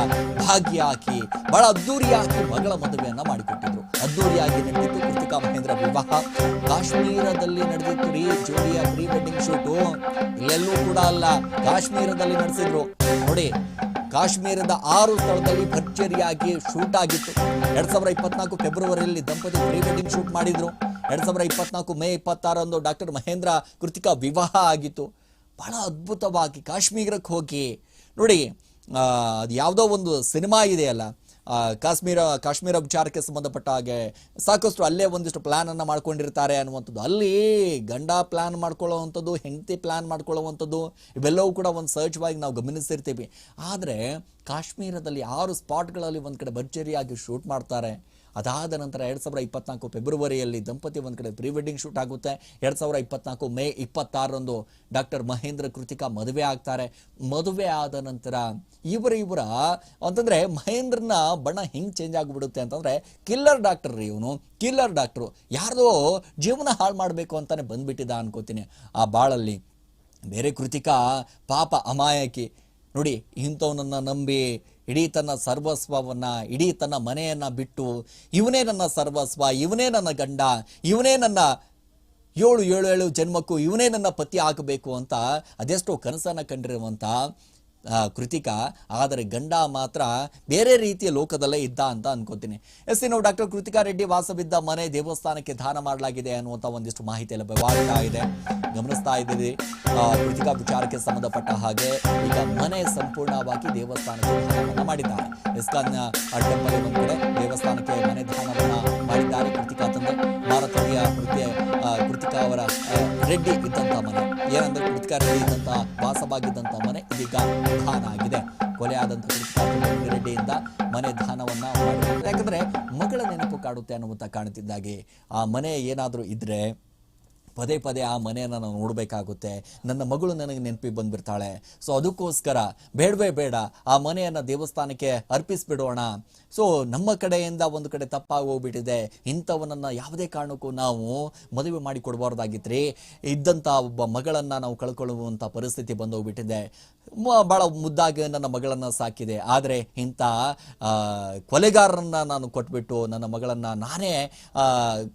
ಭಾಗಿಯಾಗಿ ಬಹಳ ಅದ್ದೂರಿಯಾಗಿ ಮಗಳ ಮದುವೆಯನ್ನು ಮಾಡಿಕೊಟ್ಟಿದ್ರು. ಅದ್ದೂರಿಯಾಗಿ ನಡೆದಿತ್ತು ಕೃತಿಕಾ ಮಹೇಂದ್ರ ವಿವಾಹ. ಕಾಶ್ಮೀರದಲ್ಲಿ ನಡೆದಿತ್ತು ರೀ, ಜೋಡಿಯ ಪ್ರೀ ವೆಡ್ಡಿಂಗ್ ಶೂಟು. ಇಲ್ಲೆಲ್ಲೂ ಕೂಡ ಅಲ್ಲ, ಕಾಶ್ಮೀರದಲ್ಲಿ ನಡೆಸಿದ್ರು. ನೋಡಿ ಕಾಶ್ಮೀರದ ಆರು ಸ್ಥಳದಲ್ಲಿ ಭರ್ಜರಿಯಾಗಿ ಶೂಟ್ ಆಗಿತ್ತು. ಎರಡ್ ಸಾವಿರದ ಇಪ್ಪತ್ನಾಲ್ಕು ಫೆಬ್ರವರಿಯಲ್ಲಿ ದಂಪತಿ ಪ್ರೀ ವೆಡ್ಡಿಂಗ್ ಶೂಟ್ ಮಾಡಿದ್ರು. ಎರಡ್ ಸಾವಿರ ಇಪ್ಪತ್ನಾಲ್ಕು ಮೇ ಇಪ್ಪತ್ತಾರಂದು ಡಾಕ್ಟರ್ ಮಹೇಂದ್ರ ಕೃತಿಕಾ ವಿವಾಹ ಆಗಿತ್ತು. ಬಹಳ ಅದ್ಭುತವಾಗಿ ಕಾಶ್ಮೀರಕ್ಕೆ ಹೋಗಿ ನೋಡಿ ಅದು ಯಾವುದೋ ಒಂದು ಸಿನಿಮಾ ಇದೆಯಲ್ಲ ಕಾಶ್ಮೀರ ಕಾಶ್ಮೀರ ವಿಚಾರಕ್ಕೆ ಸಂಬಂಧಪಟ್ಟ ಹಾಗೆ ಸಾಕಷ್ಟು ಅಲ್ಲೇ ಒಂದಿಷ್ಟು ಪ್ಲಾನ್ ಅನ್ನ ಮಾಡ್ಕೊಂಡಿರ್ತಾರೆ ಅನ್ನುವಂಥದ್ದು. ಅಲ್ಲಿ ಗಂಡ ಪ್ಲಾನ್ ಮಾಡ್ಕೊಳ್ಳೋವಂಥದ್ದು, ಹೆಂಡತಿ ಪ್ಲಾನ್ ಮಾಡ್ಕೊಳ್ಳುವಂಥದ್ದು, ಇವೆಲ್ಲವೂ ಕೂಡ ಒಂದು ಸಹಜವಾಗಿ ನಾವು ಗಮನಿಸಿರ್ತೀವಿ. ಆದರೆ ಕಾಶ್ಮೀರದಲ್ಲಿ ಆರು ಸ್ಪಾಟ್ಗಳಲ್ಲಿ ಒಂದು ಕಡೆ ಭರ್ಜರಿಯಾಗಿ ಶೂಟ್ ಮಾಡ್ತಾರೆ. ಅದಾದ ನಂತರ ಎರಡು ಸಾವಿರದ ಇಪ್ಪತ್ನಾಲ್ಕು ಫೆಬ್ರವರಿಯಲ್ಲಿ ದಂಪತಿ ಒಂದು ಕಡೆ ಪ್ರೀ ವೆಡ್ಡಿಂಗ್ ಶೂಟ್ ಆಗುತ್ತೆ. ಎರಡು ಸಾವಿರದ ಇಪ್ಪತ್ನಾಲ್ಕು ಮೇ ಇಪ್ಪತ್ತಾರರಂದು ಡಾಕ್ಟರ್ ಮಹೇಂದ್ರ ಕೃತಿಕಾ ಮದುವೆ ಆಗ್ತಾರೆ. ಮದುವೆ ಆದ ನಂತರ ಇವರ ಇವರ ಅಂತಂದ್ರೆ ಮಹೇಂದ್ರನ ಬಣ್ಣ ಹೆಂಗ್ ಚೇಂಜ್ ಆಗಿಬಿಡುತ್ತೆ ಅಂತಂದ್ರೆ ಕಿಲ್ಲರ್ ಡಾಕ್ಟರ್ ರೀ ಇವನು. ಕಿಲ್ಲರ್ ಡಾಕ್ಟ್ರು ಯಾರ್ದೋ ಜೀವನ ಹಾಳು ಮಾಡಬೇಕು ಅಂತಾನೆ ಬಂದ್ಬಿಟ್ಟಿದ್ದ ಅನ್ಕೋತೀನಿ. ಆ ಬಾಳಲ್ಲಿ ಬೇರೆ ಕೃತಿಕಾ ಪಾಪ ಅಮಾಯಕಿ. ನೋಡಿ ಇಂಥವನನ್ನ ನಂಬಿ ಇಡೀ ತನ್ನ ಸರ್ವಸ್ವವನ್ನ ಇಡೀ ತನ್ನ ಮನೆಯನ್ನ ಬಿಟ್ಟು ಇವನೇ ನನ್ನ ಸರ್ವಸ್ವ ಇವನೇ ನನ್ನ ಗಂಡ ಇವನೇ ನನ್ನ ಏಳು ಏಳು ಏಳು ಜನ್ಮಕ್ಕೂ ಇವನೇ ನನ್ನ ಪತಿ ಆಗಬೇಕು ಅಂತ ಅದೆಷ್ಟೋ ಕನಸನ್ನು ಕಂಡಿರುವಂತ ಆ, ಕೃತಿಕಾ, ಆದರೆ ಗಂಡ ಮಾತ್ರ ಬೇರೆ ರೀತಿಯ ಲೋಕದಲ್ಲೇ ಇದ್ದ ಅಂತ ಅನ್ಕೋತೀನಿ. ಎಸ್, ಇನ್ನು ಡಾಕ್ಟರ್ ಕೃತಿಕಾ ರೆಡ್ಡಿ ವಾಸವಿದ್ದ ಮನೆ ದೇವಸ್ಥಾನಕ್ಕೆ ದಾನ ಮಾಡಲಾಗಿದೆ ಅನ್ನುವಂಥ ಒಂದಿಷ್ಟು ಮಾಹಿತಿ ಲಭ್ಯವಾಗ್ತಾ ಇದೆ. ಗಮನಿಸ್ತಾ ಇದ್ದೀವಿ ಕೃತಿಕಾ ವಿಚಾರಕ್ಕೆ ಸಂಬಂಧಪಟ್ಟ ಹಾಗೆ ಈಗ ಮನೆ ಸಂಪೂರ್ಣವಾಗಿ ದೇವಸ್ಥಾನಕ್ಕೆ ದಾನವನ್ನು ಮಾಡಿದ್ದಾರೆ. ಇಸ್ಕಾನ್ ಟೆಂಪಲ್ ಒಂದು ಕಡೆ ದೇವಸ್ಥಾನಕ್ಕೆ ಮನೆ ದಾನವನ್ನು ಮಾಡಿದ್ದಾರೆ ಕೃತಿಕಾ ತಂದೆ. ಭಾರತೀಯ ಕೃತಿಯ ಕೃತಿಕಾ ಅವರ ರೆಡ್ಡಿ ಇದ್ದಂಥ ಮನೆ. ಏನಂದ್ರೆ ಕೃತಿಕಾ ರೆಡ್ಡಿ ಇದ್ದಂಥ ವಾಸವಾಗಿದ್ದಂಥ ಮನೆ ಇದೀಗ ದಾನ ಆಗಿದೆ ಕೊಲೆ ಆದಂತ ಕೃತಿಕಾ ರೆಡ್ಡಿಯಿಂದ ಮನೆ ಮಾಡಿದ್ದಾರೆ. ಯಾಕಂದ್ರೆ ಮಗಳ ನೆನಪು ಕಾಡುತ್ತೆ ಅನ್ನುವಂತ ಕಾಣುತ್ತಿದ್ದಾಗೆ ಆ ಮನೆ ಏನಾದರೂ ಇದ್ರೆ ಪದೇ ಪದೇ ಆ ಮನೆಯನ್ನು ನಾನು ನೋಡಬೇಕಾಗುತ್ತೆ. ನನ್ನ ಮಗಳು ನನಗೆ ನೆನಪಿಗೆ ಬಂದುಬಿಡ್ತಾಳೆ. ಸೊ ಅದಕ್ಕೋಸ್ಕರ ಬೇಡವೇ ಬೇಡ. ಆ ಮನೆಯನ್ನು ದೇವಸ್ಥಾನಕ್ಕೆ ಅರ್ಪಿಸ್ಬಿಡೋಣ. ಸೊ ನಮ್ಮ ಕಡೆಯಿಂದ ಒಂದು ಕಡೆ ತಪ್ಪಾಗಿ ಹೋಗ್ಬಿಟ್ಟಿದೆ. ಇಂಥವನನ್ನು ಯಾವುದೇ ಕಾರಣಕ್ಕೂ ನಾವು ಮದುವೆ ಮಾಡಿ ಕೊಡಬಾರ್ದಾಗಿತ್ರಿ. ಇದ್ದಂಥ ಒಬ್ಬ ಮಗಳನ್ನು ನಾವು ಕಳ್ಕೊಳ್ಳುವಂಥ ಪರಿಸ್ಥಿತಿ ಬಂದೋಗ್ಬಿಟ್ಟಿದೆ. ಬಹಳ ಮುದ್ದಾಗಿ ನನ್ನ ಮಗಳನ್ನು ಸಾಕಿದೆ. ಆದರೆ ಇಂಥ ಕೊಲೆಗಾರರನ್ನು ನಾನು ಕೊಟ್ಬಿಟ್ಟು ನನ್ನ ಮಗಳನ್ನು ನಾನೇ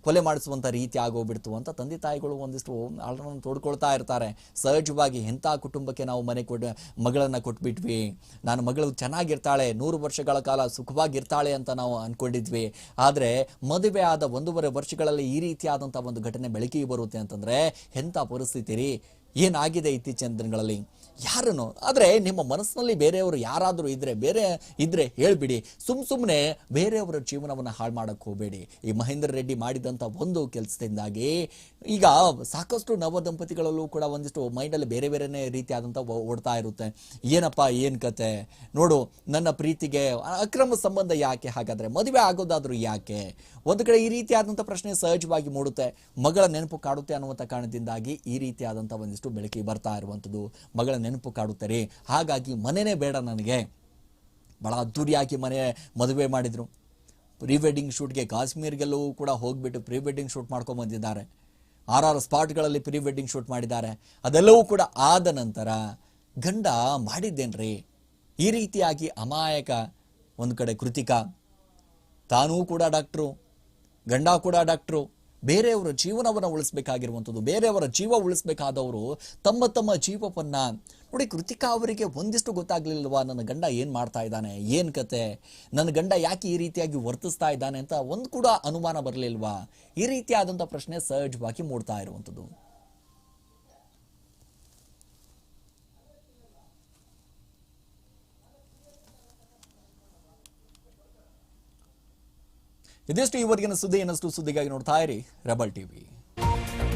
ಕೊಲೆ ಮಾಡಿಸುವಂಥ ರೀತಿ ಆಗೋಗ್ಬಿಡ್ತು ಅಂತ ತಂದೆ ತಾಯಿಗಳು ಒಂದಿಷ್ಟು ಆಳನ್ನು ತೋಡ್ಕೊಳ್ತಾ ಇರ್ತಾರೆ. ಸಹಜವಾಗಿ ಎಂಥ ಕುಟುಂಬಕ್ಕೆ ನಾವು ಮನೆ ಕೊಟ್ಟು ಮಗಳನ್ನು ಕೊಟ್ಬಿಟ್ವಿ. ನಾನು ಮಗಳು ಚೆನ್ನಾಗಿರ್ತಾಳೆ. ನೂರು ವರ್ಷಗಳ ಕಾಲ ಸುಖವಾಗಿರ್ತಾಳೆ. ಅಂತ ನಾವು ಅನ್ಕೊಂಡಿದ್ವಿ. ಆದರೆ ಮದುವೆ ಆದ ಒಂದೂವರೆ ವರ್ಷಗಳಲ್ಲಿ ಈ ರೀತಿಯಾದಂಥ ಒಂದು ಘಟನೆ ಬೆಳಕಿಗೆ ಬರುತ್ತೆ ಅಂತಂದ್ರೆ ಎಂಥ ಪರಿಸ್ಥಿತಿ ರೀ? ಏನಾಗಿದೆ ಇತ್ತೀಚಿನ ದಿನಗಳಲ್ಲಿ? ಯಾರನ್ನು? ಆದರೆ ನಿಮ್ಮ ಮನಸ್ಸಿನಲ್ಲಿ ಬೇರೆಯವರು ಯಾರಾದರೂ ಇದ್ರೆ, ಬೇರೆ ಇದ್ರೆ ಹೇಳಿಬಿಡಿ. ಸುಮ್ ಸುಮ್ಮನೆ ಬೇರೆಯವರ ಜೀವನವನ್ನು ಹಾಳು ಮಾಡಕ್ಕೆ ಹೋಗಬೇಡಿ. ಈ ಮಹೇಂದ್ರ ರೆಡ್ಡಿ ಮಾಡಿದಂಥ ಒಂದು ಕೆಲಸದಿಂದಾಗಿ ಈಗ ಸಾಕಷ್ಟು ನವ ದಂಪತಿಗಳಲ್ಲೂ ಕೂಡ ಒಂದಿಷ್ಟು ಮೈಂಡಲ್ಲಿ ಬೇರೆ ಬೇರೆನೇ ರೀತಿಯಾದಂಥ ಓಡ್ತಾ ಇರುತ್ತೆ. ಏನಪ್ಪ, ಏನು ಕತೆ? ನೋಡು, ನನ್ನ ಪ್ರೀತಿಗೆ ಅಕ್ರಮ ಸಂಬಂಧ ಯಾಕೆ? ಹಾಗಾದ್ರೆ ಮದುವೆ ಆಗೋದಾದ್ರೂ ಯಾಕೆ? ಒಂದು ಕಡೆ ಈ ರೀತಿಯಾದಂಥ ಪ್ರಶ್ನೆ ಸಹಜವಾಗಿ ಮೂಡುತ್ತೆ. ಮಗಳ ನೆನಪು ಕಾಡುತ್ತೆ ಅನ್ನುವಂಥ ಕಾರಣದಿಂದಾಗಿ ಈ ರೀತಿಯಾದಂಥ ಒಂದಿಷ್ಟು ಬೆಳಕಿಗೆ ಬರ್ತಾ ಇರುವಂಥದ್ದು ಮಗಳ ನೆನಪು ಕಾಡುತ್ತಾರೆ ಹಾಗಾಗಿ ಮನೆಯೇ ಬೇಡ ನನಗೆ. ಭಾಳ ಅದ್ದೂರಿಯಾಗಿ ಮನೆ ಮದುವೆ ಮಾಡಿದರು. ಪ್ರೀ ವೆಡ್ಡಿಂಗ್ ಶೂಟ್ಗೆ ಕಾಶ್ಮೀರ್ಗೆಲ್ಲೂ ಕೂಡ ಹೋಗಿಬಿಟ್ಟು ಪ್ರೀ ವೆಡ್ಡಿಂಗ್ ಶೂಟ್ ಮಾಡ್ಕೊಂಬಂದಿದ್ದಾರೆ ಆರಾರು ಸ್ಪಾಟ್ಗಳಲ್ಲಿ ಪ್ರೀ ವೆಡ್ಡಿಂಗ್ ಶೂಟ್ ಮಾಡಿದ್ದಾರೆ. ಅದೆಲ್ಲವೂ ಕೂಡ ಆದ ನಂತರ ಗಂಡ ಮಾಡಿದ್ದೇನ್ರಿ? ಈ ರೀತಿಯಾಗಿ ಅಮಾಯಕ ಒಂದು ಕಡೆ ಕೃತಿಕಾ. ತಾನೂ ಕೂಡ ಡಾಕ್ಟ್ರು, ಗಂಡ ಕೂಡ ಡಾಕ್ಟ್ರು. ಬೇರೆಯವರ ಜೀವನವನ್ನು ಉಳಿಸ್ಬೇಕಾಗಿರುವಂಥದ್ದು, ಬೇರೆಯವರ ಜೀವ ಉಳಿಸ್ಬೇಕಾದವರು ತಮ್ಮ ತಮ್ಮ ಜೀವವನ್ನ ನೋಡಿ ಕೃತಿಕಾ ಅವರಿಗೆ ಒಂದಿಷ್ಟು ಗೊತ್ತಾಗ್ಲಿಲ್ವಾ? ನನ್ನ ಗಂಡ ಏನು ಮಾಡ್ತಾ ಇದ್ದಾನೆ? ಏನು ಕತೆ? ನನ್ನ ಗಂಡ ಯಾಕೆ ಈ ರೀತಿಯಾಗಿ ವರ್ತಿಸ್ತಾ ಇದ್ದಾನೆ ಅಂತ ಒಂದು ಕೂಡ ಅನುಮಾನ ಬರಲಿಲ್ವಾ? ಈ ರೀತಿಯಾದಂಥ ಪ್ರಶ್ನೆ ಸಹಜವಾಗಿ ಮೂಡ್ತಾ ಇರುವಂಥದ್ದು. ಇದಿಷ್ಟು ಇವತ್ತಿನ ಸುದ್ದಿ ಇನ್ನಷ್ಟು ಸುದ್ದಿಗಾಗಿ ನೋಡ್ತಾ ಇರಿ ರೆಬಲ್ ಟಿವಿ.